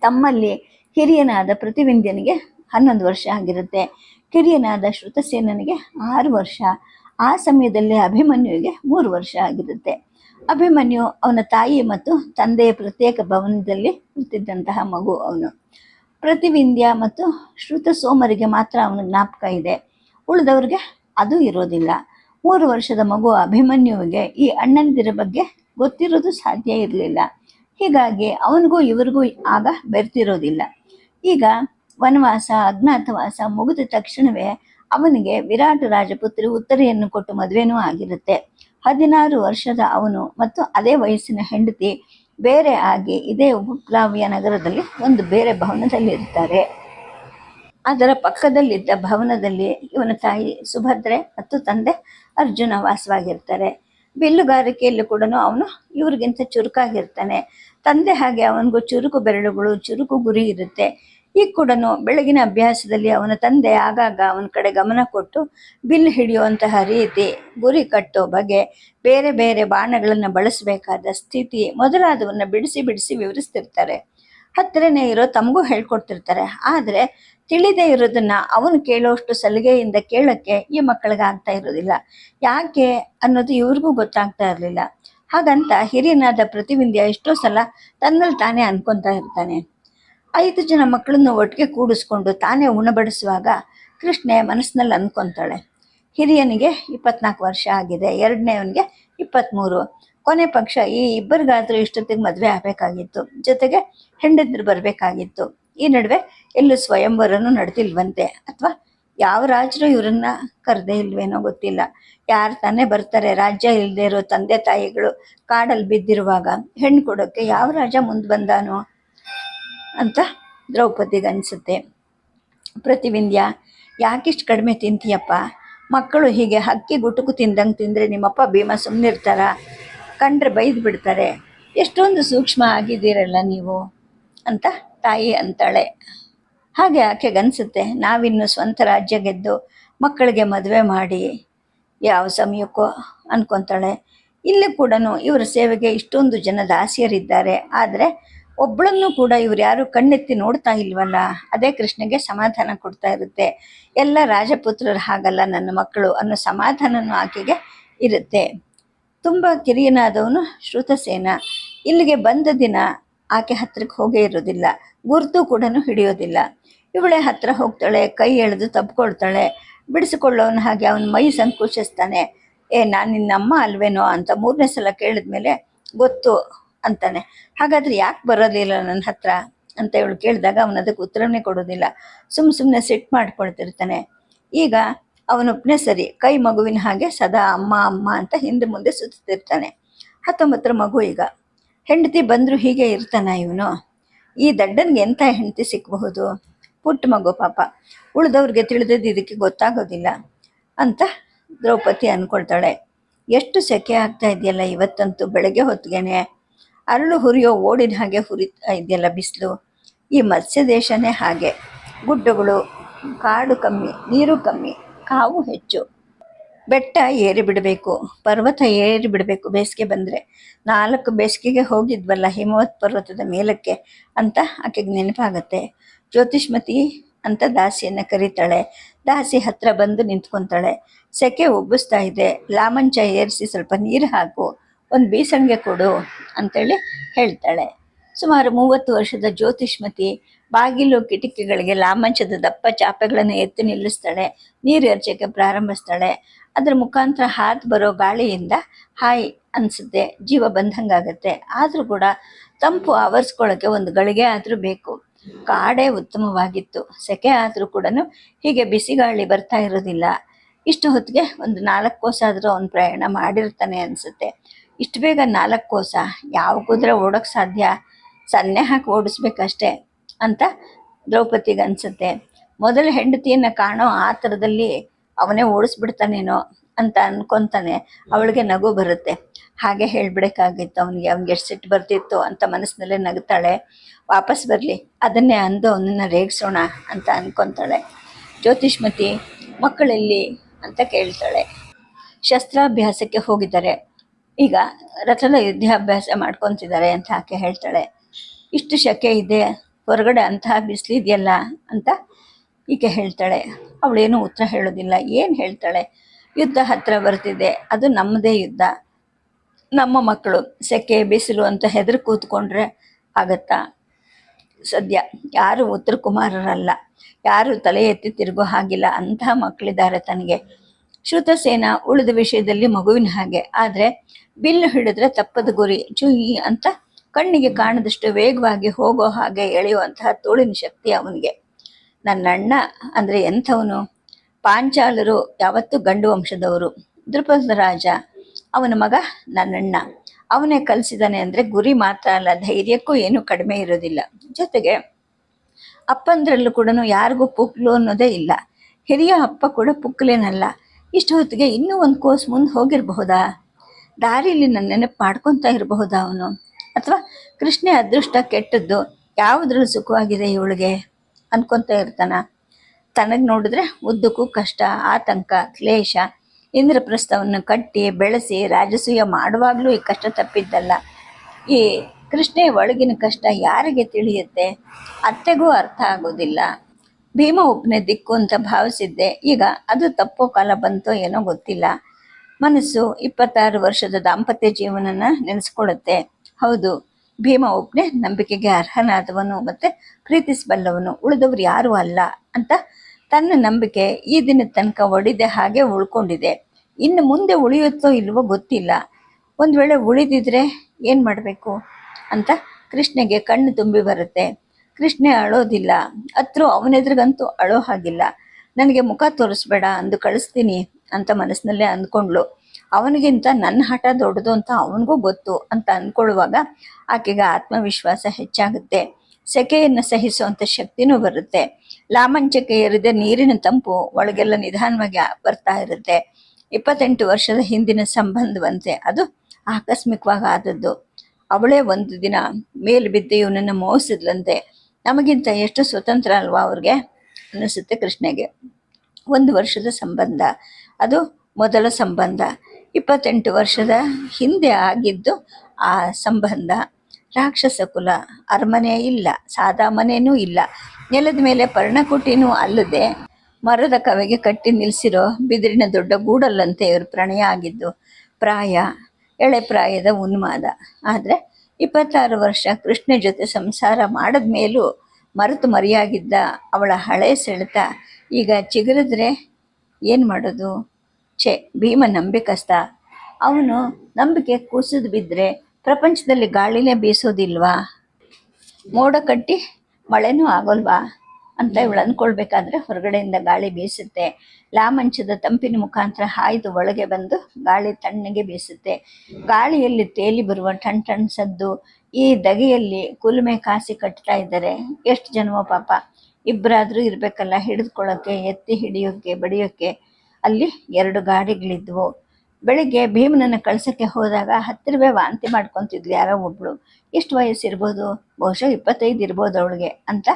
ತಮ್ಮಲ್ಲಿ ಹಿರಿಯನಾದ ಪ್ರತಿವಿಂದ್ಯನಿಗೆ ಹನ್ನೊಂದು ವರ್ಷ ಆಗಿರುತ್ತೆ. ಕಿರಿಯನಾದ ಶ್ರುತಸೇನನಿಗೆ ಆರು ವರ್ಷ. ಆ ಸಮಯದಲ್ಲಿ ಅಭಿಮನ್ಯುವಿಗೆ ಮೂರು ವರ್ಷ ಆಗಿರುತ್ತೆ. ಅಭಿಮನ್ಯು ಅವನ ತಾಯಿ ಮತ್ತು ತಂದೆಯ ಪ್ರತ್ಯೇಕ ಭವನದಲ್ಲಿ ಇರ್ತಿದ್ದಂತಹ ಮಗು ಅವನು. ಪ್ರತಿವಿಂದ್ಯ ಮತ್ತು ಶ್ರುತ ಸೋಮರಿಗೆ ಮಾತ್ರ ಅವನ ಜ್ಞಾಪಕ ಇದೆ. ಉಳಿದವ್ರಿಗೆ ಅದು ಇರೋದಿಲ್ಲ. ಮೂರು ವರ್ಷದ ಮಗು ಅಭಿಮನ್ಯುವಿಗೆ ಈ ಅಣ್ಣಂದಿರ ಬಗ್ಗೆ ಗೊತ್ತಿರೋದು ಸಾಧ್ಯ ಇರಲಿಲ್ಲ. ಹೀಗಾಗಿ ಅವನಿಗೂ ಇವರಿಗೂ ಆಗ ಬೆರ್ತಿರೋದಿಲ್ಲ. ಈಗ ವನವಾಸ, ಅಜ್ಞಾತವಾಸ ಮುಗಿದ ತಕ್ಷಣವೇ ಅವನಿಗೆ ವಿರಾಟ ರಾಜಪುತ್ರಿ ಉತ್ತರೆಯನ್ನು ಕೊಟ್ಟು ಮದುವೆನೂ ಆಗಿರುತ್ತೆ. ಹದಿನಾರು ವರ್ಷದ ಅವನು ಮತ್ತು ಅದೇ ವಯಸ್ಸಿನ ಹೆಂಡತಿ ಬೇರೆ ಆಗಿ ಇದೇ ಉಪಪ್ಲಾವಿಯ ನಗರದಲ್ಲಿ ಒಂದು ಬೇರೆ ಭವನದಲ್ಲಿ ಇರ್ತಾರೆ. ಅದರ ಪಕ್ಕದಲ್ಲಿದ್ದ ಭವನದಲ್ಲಿ ಇವನ ತಾಯಿ ಸುಭದ್ರೆ ಮತ್ತು ತಂದೆ ಅರ್ಜುನ ವಾಸವಾಗಿರ್ತಾರೆ. ಬಿಲ್ಲುಗಾರಿಕೆಯಲ್ಲಿ ಕೂಡ ಅವನು ಇವ್ರಿಗಿಂತ ಚುರುಕಾಗಿರ್ತಾನೆ. ತಂದೆ ಹಾಗೆ ಅವನಿಗೂ ಚುರುಕು ಬೆರಳುಗಳು, ಚುರುಕು ಗುರಿ ಇರುತ್ತೆ. ಈಗ ಕೂಡ ಬೆಳಗಿನ ಅಭ್ಯಾಸದಲ್ಲಿ ಅವನ ತಂದೆ ಆಗಾಗ ಅವನ ಕಡೆ ಗಮನ ಕೊಟ್ಟು ಬಿಲ್ ಹಿಡಿಯುವಂತಹ ರೀತಿ ಗುರಿ ಕಟ್ಟೋ ಬಗೆ ಬೇರೆ ಬೇರೆ ಬಾಣಗಳನ್ನು ಬಳಸಬೇಕಾದ ಸ್ಥಿತಿ ಮೊದಲಾದವನ್ನ ಬಿಡಿಸಿ ಬಿಡಿಸಿ ವಿವರಿಸ್ತಿರ್ತಾರೆ. ಹತ್ತಿರನೇ ಇರೋ ತಮಗೂ ಹೇಳ್ಕೊಡ್ತಿರ್ತಾರೆ. ಆದರೆ ತಿಳಿದೇ ಇರೋದನ್ನ ಅವನು ಕೇಳೋಷ್ಟು ಸಲಿಗೆಯಿಂದ ಕೇಳೋಕ್ಕೆ ಈ ಮಕ್ಕಳಿಗೆ ಆಗ್ತಾ ಇರೋದಿಲ್ಲ. ಯಾಕೆ ಅನ್ನೋದು ಇವ್ರಿಗೂ ಗೊತ್ತಾಗ್ತಾ ಇರಲಿಲ್ಲ. ಹಾಗಂತ ಹಿರಿಯನಾದ ಪ್ರತಿವಿಂದ್ಯ ಎಷ್ಟೋ ಸಲ ತನ್ನಲ್ಲಿ ತಾನೇ ಅನ್ಕೊತಾ ಇರ್ತಾನೆ. ಐದು ಜನ ಮಕ್ಕಳನ್ನು ಒಟ್ಟಿಗೆ ಕೂಡಿಸ್ಕೊಂಡು ತಾನೇ ಉಣಬಡಿಸುವಾಗ ಕೃಷ್ಣೆ ಮನಸ್ಸಿನಲ್ಲಿ ಅಂದ್ಕೊತಾಳೆ ಹಿರಿಯನಿಗೆ ಇಪ್ಪತ್ನಾಲ್ಕು ವರ್ಷ ಆಗಿದೆ ಎರಡನೇವನಿಗೆ ಇಪ್ಪತ್ತ್ಮೂರು ಕೊನೆ ಪಕ್ಷ ಈ ಇಬ್ಬರಿಗಾದರೂ ಇಷ್ಟೊತ್ತಿಗೆ ಮದುವೆ ಆಗಬೇಕಾಗಿತ್ತು. ಜೊತೆಗೆ ಹೆಂಡತಿರು ಬರಬೇಕಾಗಿತ್ತು. ಈ ನಡುವೆ ಎಲ್ಲೂ ಸ್ವಯಂವರನೂ ನಡೆದಿಲ್ವಂತೆ. ಅಥವಾ ಯಾವ ರಾಜರು ಇವರನ್ನ ಕರೆದೇ ಇಲ್ವೇನೋ ಗೊತ್ತಿಲ್ಲ. ಯಾರು ತಾನೇ ಬರ್ತಾರೆ, ರಾಜ್ಯ ಇಲ್ಲದೆ ಇರೋ ತಂದೆ ತಾಯಿಗಳು ಕಾಡಲ್ಲಿ ಬಿದ್ದಿರುವಾಗ ಹೆಣ್ಣು ಕೊಡೋಕ್ಕೆ ಯಾವ ರಾಜ ಮುಂದೆ ಬಂದಾನೋ ಅಂತ ದ್ರೌಪದಿಗೆ ಅನಿಸುತ್ತೆ. ಪ್ರತಿವಿಂದ್ಯ, ಯಾಕಿಷ್ಟು ಕಡಿಮೆ ತಿಂತೀಯಪ್ಪ? ಮಕ್ಕಳು ಹೀಗೆ ಹಕ್ಕಿ ಗುಟುಕು ತಿಂದಂಗೆ ತಿಂದರೆ ನಿಮ್ಮಪ್ಪ ಭೀಮ ಸುಮ್ಮನಿರ್ತಾರ ಕಂಡ್ರೆ ಬೈದು ಬಿಡ್ತಾರೆ. ಎಷ್ಟೊಂದು ಸೂಕ್ಷ್ಮ ಆಗಿದ್ದೀರಲ್ಲ ನೀವು? ಅಂತ ತಾಯಿ ಅಂತಾಳೆ. ಹಾಗೆ ಆಕೆಗೆ ಅನಿಸುತ್ತೆ, ನಾವಿನ್ನು ಸ್ವಂತ ರಾಜ್ಯ ಗೆದ್ದು ಮಕ್ಕಳಿಗೆ ಮದುವೆ ಮಾಡಿ. ಯಾವ ಸಮಯಕ್ಕೋ? ಅನ್ಕೊತಾಳೆ. ಇಲ್ಲಿ ಕೂಡ ಇವರ ಸೇವೆಗೆ ಇಷ್ಟೊಂದು ಜನ ದಾಸಿಯರಿದ್ದಾರೆ. ಆದರೆ ಒಬ್ಬಳನ್ನು ಕೂಡ ಇವ್ರು ಯಾರು ಕಣ್ಣೆತ್ತಿ ನೋಡ್ತಾ ಇಲ್ವಲ್ಲ, ಅದೇ ಕೃಷ್ಣಗೆ ಸಮಾಧಾನ ಕೊಡ್ತಾ ಇರುತ್ತೆ. ಎಲ್ಲ ರಾಜಪುತ್ರರು ಹಾಗಲ್ಲ ನನ್ನ ಮಕ್ಕಳು ಅನ್ನೋ ಸಮಾಧಾನನೂ ಆಕೆಗೆ ಇರುತ್ತೆ. ತುಂಬ ಕಿರಿಯನಾದವನು ಶ್ರುತಸೇನ. ಇಲ್ಲಿಗೆ ಬಂದ ದಿನ ಆಕೆ ಹತ್ರಕ್ಕೆ ಹೋಗೇ ಇರೋದಿಲ್ಲ ಗುರುತು ಕೂಡ ಹಿಡಿಯೋದಿಲ್ಲ. ಇವಳೆ ಹತ್ರ ಹೋಗ್ತಾಳೆ, ಕೈ ಎಳೆದು ತಬ್ಕೊಳ್ತಾಳೆ. ಬಿಡಿಸಿಕೊಳ್ಳೋನು ಹಾಗೆ ಅವನ ಮೈ ಸಂಕುಚಿಸ್ತಾನೆ. ಏ, ನಾನು ನಿನ್ನಮ್ಮ ಅಲ್ವೇನೋ ಅಂತ ಮೂರನೇ ಸಲ ಕೇಳಿದ್ಮೇಲೆ ಗೊತ್ತು ಅಂತಾನೆ. ಹಾಗಾದ್ರೆ ಯಾಕೆ ಬರೋದಿಲ್ಲ ನನ್ನ ಹತ್ರ? ಅಂತ ಇವಳು ಕೇಳಿದಾಗ ಅವನು ಅದಕ್ಕೆ ಉತ್ತರನೇ ಕೊಡೋದಿಲ್ಲ ಸುಮ್ಮ ಸುಮ್ಮನೆ ಸೆಟ್ ಮಾಡ್ಕೊಳ್ತಿರ್ತಾನೆ. ಈಗ ಅವನೊಬ್ಬನೇ ಸರಿ, ಕೈ ಮಗುವಿನ ಹಾಗೆ ಸದಾ ಅಮ್ಮ ಅಮ್ಮ ಅಂತ ಹಿಂದೆ ಮುಂದೆ ಸುತ್ತಿರ್ತಾನೆ. ಹತ್ತೊಂಬತ್ತರ ಮಗು ಈಗ. ಹೆಂಡತಿ ಬಂದರೂ ಹೀಗೆ ಇರ್ತಾನ ಇವನು? ಈ ದಡ್ಡನ್ಗೆ ಎಂಥ ಹೆಂಡತಿ ಸಿಕ್ಕಬಹುದು ಪುಟ್ಟ ಮಗು ಪಾಪ. ಉಳಿದವ್ರಿಗೆ ತಿಳಿದದ್ದು ಇದಕ್ಕೆ ಗೊತ್ತಾಗೋದಿಲ್ಲ ಅಂತ ದ್ರೌಪದಿ ಅಂದ್ಕೊಳ್ತಾಳೆ ಎಷ್ಟು ಸೆಕೆ ಆಗ್ತಾ ಇದೆಯಲ್ಲ ಇವತ್ತಂತೂ ಬೆಳಗ್ಗೆ ಹೊತ್ತಿಗೆನೆ ಅರಳು ಹುರಿಯೋ ಓಡಿನ ಹಾಗೆ ಹುರಿತಾ ಇದೆಯಲ್ಲ ಬಿಸಿಲು? ಈ ಮತ್ಸ್ಯ ದೇಶನೇ ಹಾಗೆ. ಗುಡ್ಡಗಳು ಕಾಡು ಕಮ್ಮಿ, ನೀರು ಕಮ್ಮಿ, ಕಾವು ಹೆಚ್ಚು. ಬೆಟ್ಟ ಏರಿ ಬಿಡಬೇಕು, ಪರ್ವತ ಏರಿ ಬಿಡಬೇಕು ಬೇಸಿಗೆ ಬಂದರೆ. ನಾಲ್ಕು ಬೇಸಿಗೆಗೆ ಹೋಗಿದ್ವಲ್ಲ ಹಿಮವತ್ ಪರ್ವತದ ಮೇಲಕ್ಕೆ? ಅಂತ ಆಕೆಗೆ ನೆನಪಾಗತ್ತೆ. ಜ್ಯೋತಿಷ್ಮತಿ ಅಂತ ದಾಸಿಯನ್ನು ಕರೀತಾಳೆ. ದಾಸಿ ಹತ್ರ ಬಂದು ನಿಂತ್ಕೊತಾಳೆ. ಸೆಕೆ ಉಬ್ಬಿಸ್ತಾ ಇದೆ. ಲಾಮಂಚ ಏರಿಸಿ ಸ್ವಲ್ಪ ನೀರು ಹಾಕು. ಒಂದು ಬೀಸಣಿಗೆ ಕೊಡು ಅಂತೇಳಿ ಹೇಳ್ತಾಳೆ. ಸುಮಾರು ಮೂವತ್ತು ವರ್ಷದ ಜ್ಯೋತಿಷ್ಮತಿ ಬಾಗಿಲು ಕಿಟಕಿಗಳಿಗೆ ಲಾಮಂಚದ ದಪ್ಪ ಚಾಪೆಗಳನ್ನು ಎತ್ತಿ ನಿಲ್ಲಿಸ್ತಾಳೆ. ನೀರು ಎರಚಕ್ಕೆ ಪ್ರಾರಂಭಿಸ್ತಾಳೆ. ಅದರ ಮುಖಾಂತರ ಹಾದು ಬರೋ ಗಾಳಿಯಿಂದ ಹಾಯ್ ಅನಿಸುತ್ತೆ, ಜೀವ ಬಂದಂಗಾಗತ್ತೆ. ಆದರೂ ಕೂಡ ತಂಪು ಆವರಿಸ್ಕೊಳ್ಳೋಕ್ಕೆ ಒಂದು ಗಳಿಗೆ ಆದರೂ ಬೇಕು. ಕಾಡೇ ಉತ್ತಮವಾಗಿತ್ತು. ಸೆಕೆ ಆದರೂ ಕೂಡ ಹೀಗೆ ಬಿಸಿ ಗಾಳಿ ಬರ್ತಾ ಇರೋದಿಲ್ಲ. ಇಷ್ಟು ಹೊತ್ತಿಗೆ ಒಂದು ನಾಲ್ಕು ಕೋಸಾದರೂ ಅವನು ಪ್ರಯಾಣ ಮಾಡಿರ್ತಾನೆ ಅನಿಸುತ್ತೆ. ಇಷ್ಟು ಬೇಗ ನಾಲ್ಕು ಕೋಸ ಯಾವ ಕುದುರೆ ಓಡೋಕ್ಕೆ ಸಾಧ್ಯ? ಸನ್ನೆ ಹಾಕಿ ಓಡಿಸ್ಬೇಕಷ್ಟೇ ಅಂತ ದ್ರೌಪದಿಗೆ ಅನಿಸುತ್ತೆ. ಮೊದಲ ಹೆಂಡತಿಯನ್ನು ಕಾಣೋ ಆ ಥರದಲ್ಲಿ ಅವನೇ ಓಡಿಸ್ಬಿಡ್ತಾನೇನೋ ಅಂತ ಅನ್ಕೊತಾನೆ. ಅವಳಿಗೆ ನಗು ಬರುತ್ತೆ. ಹಾಗೆ ಹೇಳ್ಬಿಡಕ್ಕಾಗಿತ್ತು. ಅವನಿಗೆ ಅವ್ನಿಗೆ ಎಷ್ಟು ಸಿಟ್ಟು ಬರ್ತಿತ್ತು ಅಂತ ಮನಸ್ಸಿನಲ್ಲೇ ನಗ್ತಾಳೆ. ವಾಪಸ್ ಬರಲಿ, ಅದನ್ನೇ ಅಂದು ಅವನನ್ನು ರೇಗಿಸೋಣ ಅಂತ ಅನ್ಕೊತಾಳೆ. ಜ್ಯೋತಿಷ್ಮತಿ ಮಕ್ಕಳಲ್ಲಿ ಅಂತ ಕೇಳ್ತಾಳೆ. ಶಸ್ತ್ರಾಭ್ಯಾಸಕ್ಕೆ ಹೋಗಿದ್ದಾರೆ. ಈಗ ರಥದ ಯುದ್ಧಾಭ್ಯಾಸ ಮಾಡ್ಕೊತಿದ್ದಾರೆ ಅಂತ ಆಕೆ ಹೇಳ್ತಾಳೆ. ಇಷ್ಟು ಶಕೆ ಇದೆ, ಹೊರಗಡೆ ಅಂತಹ ಬಿಸಿಲಿದೆಯಲ್ಲ ಅಂತ ಈಕೆ ಹೇಳ್ತಾಳೆ. ಅವಳೇನು ಉತ್ತರ ಹೇಳೋದಿಲ್ಲ. ಏನು ಹೇಳ್ತಾಳೆ? ಯುದ್ಧ ಹತ್ರ ಬರ್ತಿದೆ, ಅದು ನಮ್ಮದೇ ಯುದ್ಧ. ನಮ್ಮ ಮಕ್ಕಳು ಸೆಕೆ ಬಿಸಿಲು ಅಂತ ಹೆದರು ಕೂತ್ಕೊಂಡ್ರೆ ಆಗತ್ತಾ? ಸದ್ಯ ಯಾರು ಉತ್ತರ ಕುಮಾರರಲ್ಲ ಯಾರು ತಲೆ ಎತ್ತಿ ತಿರುಗೋ ಹಾಗಿಲ್ಲ. ಅಂತಹ ಮಕ್ಕಳಿದ್ದಾರೆ ತನಗೆ. ಶ್ರುತಸೇನ ಉಳಿದ ವಿಷಯದಲ್ಲಿ ಮಗುವಿನ ಹಾಗೆ. ಆದರೆ ಬಿಲ್ಲು ಹಿಡಿದ್ರೆ ತಪ್ಪದ ಗುರಿ. ಚುಯಿ ಅಂತ ಕಣ್ಣಿಗೆ ಕಾಣದಷ್ಟು ವೇಗವಾಗಿ ಹೋಗೋ ಹಾಗೆ ಎಳೆಯುವಂತಹ ತೋಳಿನ ಶಕ್ತಿ ಅವನಿಗೆ. ನನ್ನ ಅಣ್ಣ ಅಂದರೆ ಎಂಥವನು? ಪಾಂಚಾಲರು ಯಾವತ್ತೂ ಗಂಡು ವಂಶದವರು. ದೃಪದ ರಾಜ, ಅವನ ಮಗ ನನ್ನಣ್ಣ. ಅವನೇ ಕಲಿಸಿದಾನೆ ಅಂದರೆ ಗುರಿ ಮಾತ್ರ ಅಲ್ಲ, ಧೈರ್ಯಕ್ಕೂ ಏನೂ ಕಡಿಮೆ ಇರೋದಿಲ್ಲ. ಜೊತೆಗೆ ಅಪ್ಪಂದ್ರಲ್ಲೂ ಕೂಡ ಯಾರಿಗೂ ಪುಕ್ಲು ಅನ್ನೋದೇ ಇಲ್ಲ. ಹಿರಿಯ ಅಪ್ಪ ಕೂಡ ಪುಕ್ಲೇನಲ್ಲ. ಇಷ್ಟು ಹೊತ್ತಿಗೆ ಇನ್ನೂ ಒಂದು ಕೋಸ್ ಮುಂದೆ ಹೋಗಿರಬಹುದಾ? ದಾರಿಯಲ್ಲಿ ನನ್ನ ನೆನಪು ಮಾಡ್ಕೊತಾ ಇರಬಹುದಾ ಅವನು? ಅಥವಾ ಕೃಷ್ಣೆ ಅದೃಷ್ಟ ಕೆಟ್ಟದ್ದು ಯಾವುದ್ರಲ್ಲಿ ಸುಖವಾಗಿದೆ ಇವಳಿಗೆ? ಅನ್ಕೊತ ಇರ್ತಾನ. ತನಗೆ ನೋಡಿದ್ರೆ ಉದ್ದಕ್ಕೂ ಕಷ್ಟ, ಆತಂಕ ಕ್ಲೇಶ ಇಂದ್ರಪ್ರಸ್ಥವನ್ನು ಕಟ್ಟಿ, ಬೆಳೆಸಿ, ರಾಜಸೂಯ ಮಾಡುವಾಗಲೂ ಈ ಕಷ್ಟ ತಪ್ಪಿದ್ದಲ್ಲ. ಈ ಕೃಷ್ಣೆ ಒಳಗಿನ ಕಷ್ಟ ಯಾರಿಗೆ ತಿಳಿಯುತ್ತೆ? ಅತ್ತೆಗೂ ಅರ್ಥ ಆಗೋದಿಲ್ಲ. ಭೀಮ ಒಬ್ಬನೇ ದಿಕ್ಕು ಅಂತ ಭಾವಿಸಿದ್ದೆ. ಈಗ ಅದು ತಪ್ಪೋ ಕಾಲ ಬಂತೋ ಏನೋ ಗೊತ್ತಿಲ್ಲ. ಮನಸ್ಸು ಇಪ್ಪತ್ತಾರು ವರ್ಷದ ದಾಂಪತ್ಯ ಜೀವನನ ನೆನೆಸ್ಕೊಳ್ಳುತ್ತೆ. ಹೌದು, ಭೀಮ ಒಬ್ಬನೇ ನಂಬಿಕೆಗೆ ಅರ್ಹನಾದವನು ಮತ್ತೆ ಪ್ರೀತಿಸಬಲ್ಲವನು. ಉಳಿದವರು ಯಾರೂ ಅಲ್ಲ ಅಂತ ತನ್ನ ನಂಬಿಕೆ ಈ ದಿನದ ತನಕ ಒಡಿದೆ ಹಾಗೆ ಉಳ್ಕೊಂಡಿದೆ. ಇನ್ನು ಮುಂದೆ ಉಳಿಯುತ್ತೋ ಇಲ್ವೋ ಗೊತ್ತಿಲ್ಲ. ಒಂದು ವೇಳೆ ಉಳಿದಿದ್ರೆ ಏನು ಮಾಡಬೇಕು ಅಂತ ಕೃಷ್ಣಗೆ ಕಣ್ಣು ತುಂಬಿ ಬರುತ್ತೆ. ಕೃಷ್ಣೆ ಅಳೋದಿಲ್ಲ. ಹತ್ರ ಅವನೆದ್ರಿಗಂತೂ ಅಳೋ ಹಾಗಿಲ್ಲ. ನನಗೆ ಮುಖ ತೋರಿಸ್ಬೇಡ ಅಂದು ಕಳಿಸ್ತೀನಿ ಅಂತ ಮನಸ್ಸಿನಲ್ಲೇ ಅಂದ್ಕೊಂಡ್ಳು. ಅವನಿಗಿಂತ ನನ್ನ ಹಠ ದೊಡ್ಡದು ಅಂತ ಅವನಿಗೂ ಗೊತ್ತು ಅಂತ ಅಂದ್ಕೊಳ್ಳುವಾಗ ಆಕೆಗೆ ಆತ್ಮವಿಶ್ವಾಸ ಹೆಚ್ಚಾಗುತ್ತೆ. ಸೆಕೆಯನ್ನು ಸಹಿಸುವಂಥ ಶಕ್ತಿನೂ ಬರುತ್ತೆ. ಲಾಮಂಚಕ್ಕೆ ಏರಿದ ನೀರಿನ ತಂಪು ಒಳಗೆಲ್ಲ ನಿಧಾನವಾಗಿ ಬರ್ತಾ ಇರುತ್ತೆ. ಇಪ್ಪತ್ತೆಂಟು ವರ್ಷದ ಹಿಂದಿನ ಸಂಬಂಧವಂತೆ ಅದು ಆಕಸ್ಮಿಕವಾಗಿ ಆದದ್ದು. ಅವಳೇ ಒಂದು ದಿನ ಮೇಲೆ ಬಿದ್ದು ಇವನನ್ನು ಮೋಸಿದ್ಲಂತೆ ನಮಗಿಂತ ಎಷ್ಟು ಸ್ವತಂತ್ರ ಅಲ್ವಾ ಅವ್ರಿಗೆ ಅನ್ನಿಸುತ್ತೆ ಕೃಷ್ಣಗೆ. ಒಂದು ವರ್ಷದ ಸಂಬಂಧ, ಅದು ಮೊದಲ ಸಂಬಂಧ. ಇಪ್ಪತ್ತೆಂಟು ವರ್ಷದ ಹಿಂದೆ ಆಗಿದ್ದು ಆ ಸಂಬಂಧ. ರಾಕ್ಷಸ ಕುಲ, ಅರಮನೆ ಇಲ್ಲ, ಸಾದಾ ಮನೆಯೂ ಇಲ್ಲ. ನೆಲದ ಮೇಲೆ ಪರ್ಣಕುಟಿನೂ ಅಲ್ಲದೆ ಮರದ ಕವೆಗೆ ಕಟ್ಟಿ ನಿಲ್ಲಿಸಿರೋ ಬಿದಿರಿನ ದೊಡ್ಡ ಗೂಡಲ್ಲಂತೆ ಇವರು ಪ್ರಣಯ ಆಗಿದ್ದು. ಪ್ರಾಯ, ಎಳೆ ಪ್ರಾಯದ ಉನ್ಮಾದ. ಆದರೆ ಇಪ್ಪತ್ತಾರು ವರ್ಷ ಕೃಷ್ಣ ಜೊತೆ ಸಂಸಾರ ಮಾಡಿದ ಮೇಲೂ ಮರೆತು ಮರಿಯಾಗಿದ್ದ ಅವಳ ಹಳೆ ಸೆಳೆತ. ಈಗ ಚಿಗುರಿದ್ರೆ ಏನು ಮಾಡೋದು? ಛೆ, ಭೀಮ ನಂಬಿಕಸ್ತ. ಅವನು ನಂಬಿಕೆ ಕುಸಿದು ಬಿದ್ದರೆ ಪ್ರಪಂಚದಲ್ಲಿ ಗಾಳಿನೇ ಬೀಸೋದಿಲ್ವಾ? ಮೋಡ ಕಟ್ಟಿ ಮಳೆನೂ ಆಗೋಲ್ವಾ? ಅಂತ ಇವಳು ಅಂದ್ಕೊಳ್ಬೇಕಾದ್ರೆ ಹೊರಗಡೆಯಿಂದ ಗಾಳಿ ಬೀಸುತ್ತೆ. ಲಾಮಂಚದ ತಂಪಿನ ಮುಖಾಂತರ ಹಾಯ್ದು ಒಳಗೆ ಬಂದು ಗಾಳಿ ತಣ್ಣಗೆ ಬೀಸುತ್ತೆ. ಗಾಳಿಯಲ್ಲಿ ತೇಲಿ ಬರುವ ಟಣ್ ಟಣ್ ಸದ್ದು ಈ ದಗೆಯಲ್ಲಿ ಕುಲುಮೆ ಕಾಸಿ ಕಟ್ತಾ ಇದ್ದಾರೆ. ಎಷ್ಟು ಜನವೋ ಪಾಪ. ಇಬ್ಬರಾದರೂ ಇರಬೇಕಲ್ಲ ಹಿಡಿದುಕೊಳ್ಳೋಕ್ಕೆ ಎತ್ತಿ ಹಿಡಿಯೋಕ್ಕೆ ಬಡಿಯೋಕ್ಕೆ ಅಲ್ಲಿ ಎರಡು ಗಾಡಿಗಳಿದ್ವು. ಬೆಳಿಗ್ಗೆ ಭೀಮನನ್ನು ಕಳ್ಸೋಕ್ಕೆ ಹೋದಾಗ ಹತ್ತಿರವೇ ವಾಂತಿ ಮಾಡ್ಕೊತಿದ್ಲು ಯಾರೋ ಒಬ್ಳು. ಎಷ್ಟು ವಯಸ್ಸಿರ್ಬೋದು? ಬಹುಶಃ ಇಪ್ಪತ್ತೈದು ಇರ್ಬೋದು ಅವಳಿಗೆ ಅಂತ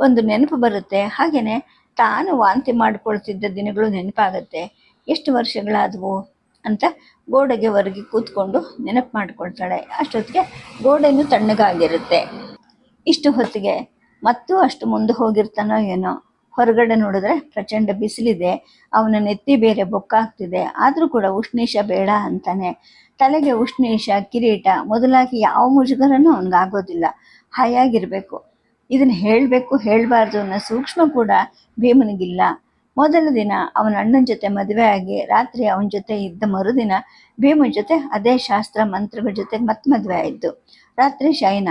ಒಂದು ನೆನಪು ಬರುತ್ತೆ. ಹಾಗೆಯೇ ತಾನು ವಾಂತಿ ಮಾಡಿಕೊಳ್ತಿದ್ದ ದಿನಗಳು ನೆನಪಾಗತ್ತೆ. ಎಷ್ಟು ವರ್ಷಗಳಾದವು ಅಂತ ಗೋಡೆಗೆ ಹೊರಗೆ ಕೂತ್ಕೊಂಡು ನೆನಪು ಮಾಡ್ಕೊಳ್ತಾಳೆ. ಅಷ್ಟೊತ್ತಿಗೆ ಗೋಡೆನೂ ತಣ್ಣಗಾಗಿರುತ್ತೆ. ಇಷ್ಟು ಹೊತ್ತಿಗೆ ಮತ್ತೂ ಅಷ್ಟು ಮುಂದೆ ಹೋಗಿರ್ತಾನೋ ಏನೋ. ಹೊರಗಡೆ ನೋಡಿದ್ರೆ ಪ್ರಚಂಡ ಬಿಸಿಲಿದೆ. ಅವನ ನೆತ್ತಿ ಬೇರೆ ಬೊಕ್ಕಾಗ್ತಿದೆ. ಆದರೂ ಕೂಡ ಉಷ್ಣೀಶ ಬೇಡ ಅಂತಾನೆ. ತಲೆಗೆ ಉಷ್ಣೀಶ, ಕಿರೀಟ ಮೊದಲಾಗಿ ಯಾವ ಮುಜುಗರನೂ ಅವನಿಗಾಗೋದಿಲ್ಲ. ಹಾಯಾಗಿರಬೇಕು. ಇದನ್ನು ಹೇಳಬೇಕು, ಹೇಳಬಾರ್ದು ಅನ್ನೋ ಸೂಕ್ಷ್ಮ ಕೂಡ ಭೀಮನಿಗಿಲ್ಲ. ಮೊದಲ ದಿನ ಅವನ ಅಣ್ಣನ ಜೊತೆ ಮದುವೆ ಆಗಿ, ರಾತ್ರಿ ಅವನ ಜೊತೆ ಇದ್ದ ಮರುದಿನ ಭೀಮನ ಜೊತೆ ಅದೇ ಶಾಸ್ತ್ರ, ಮಂತ್ರಗಳ ಜೊತೆ ಮತ್ತೆ ಮದುವೆ ಆಯಿತು. ರಾತ್ರಿ ಶಯನ.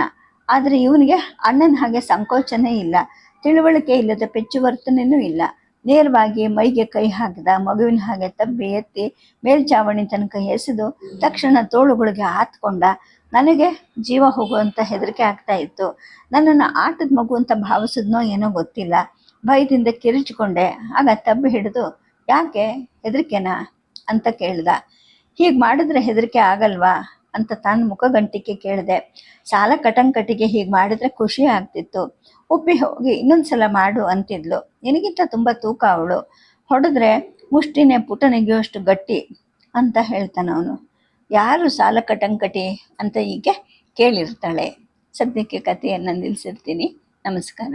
ಆದರೆ ಇವನಿಗೆ ಅಣ್ಣನ ಹಾಗೆ ಸಂಕೋಚನೇ ಇಲ್ಲ. ತಿಳುವಳಿಕೆ ಇಲ್ಲದ ಪೆಚ್ಚು ವರ್ತನೆಯೂ ಇಲ್ಲ. ನೇರವಾಗಿ ಮೈಗೆ ಕೈ ಹಾಕಿದ, ಮಗುವಿನ ಹಾಗೆ ತಬ್ಬಿ ಎತ್ತಿ ಮೇಲ್ಚಾವಣಿ ತನಕ ಎಸೆದು ತಕ್ಷಣ ತೋಳುಗಳಿಗೆ ಹಾತ್ಕೊಂಡ ನನಗೆ ಜೀವ ಹೋಗುವಂತ ಹೆದರಿಕೆ ಆಗ್ತಾ ಇತ್ತು. ನನ್ನನ್ನು ಆಟದ ಮಗು ಅಂತ ಭಾವಿಸಿದ್ನೋ ಏನೋ ಗೊತ್ತಿಲ್ಲ. ಭಯದಿಂದ ಕಿರಿಚಿಕೊಂಡೆ. ಆಗ ತಬ್ಬಿ ಹಿಡಿದು, ಯಾಕೆ ಹೆದರಿಕೆನಾ? ಅಂತ ಕೇಳ್ದ. ಹೀಗೆ ಮಾಡಿದ್ರೆ ಹೆದರಿಕೆ ಆಗಲ್ವಾ? ಅಂತ ತಾನು ಮುಖಗಂಟಿಕೆ ಕೇಳಿದೆ. ಸಾಲ ಕಟಂಕಟಿಗೆ ಹೀಗೆ ಮಾಡಿದ್ರೆ ಖುಷಿ ಆಗ್ತಿತ್ತು. ಉಪ್ಪಿ ಹೋಗಿ ಇನ್ನೊಂದ್ಸಲ ಮಾಡು ಅಂತಿದ್ಲು. ನಿನಗಿಂತ ತುಂಬ ತೂಕ ಅವಳು. ಹೊಡೆದ್ರೆ ಮುಷ್ಟಿನೇ ಪುಟ ನೆಗೆಯುವಷ್ಟು ಗಟ್ಟಿ ಅಂತ ಹೇಳ್ತಾನೆ ಅವನು ಯಾರು ಸಾಲ ಕಟಂಕಟಿ ಅಂತ ಹೀಗೆ ಕೇಳಿರ್ತಾಳೆ. ಸದ್ಯಕ್ಕೆ ಕಥೆಯನ್ನು ನಿಲ್ಲಿಸಿರ್ತೀನಿ ನಮಸ್ಕಾರ.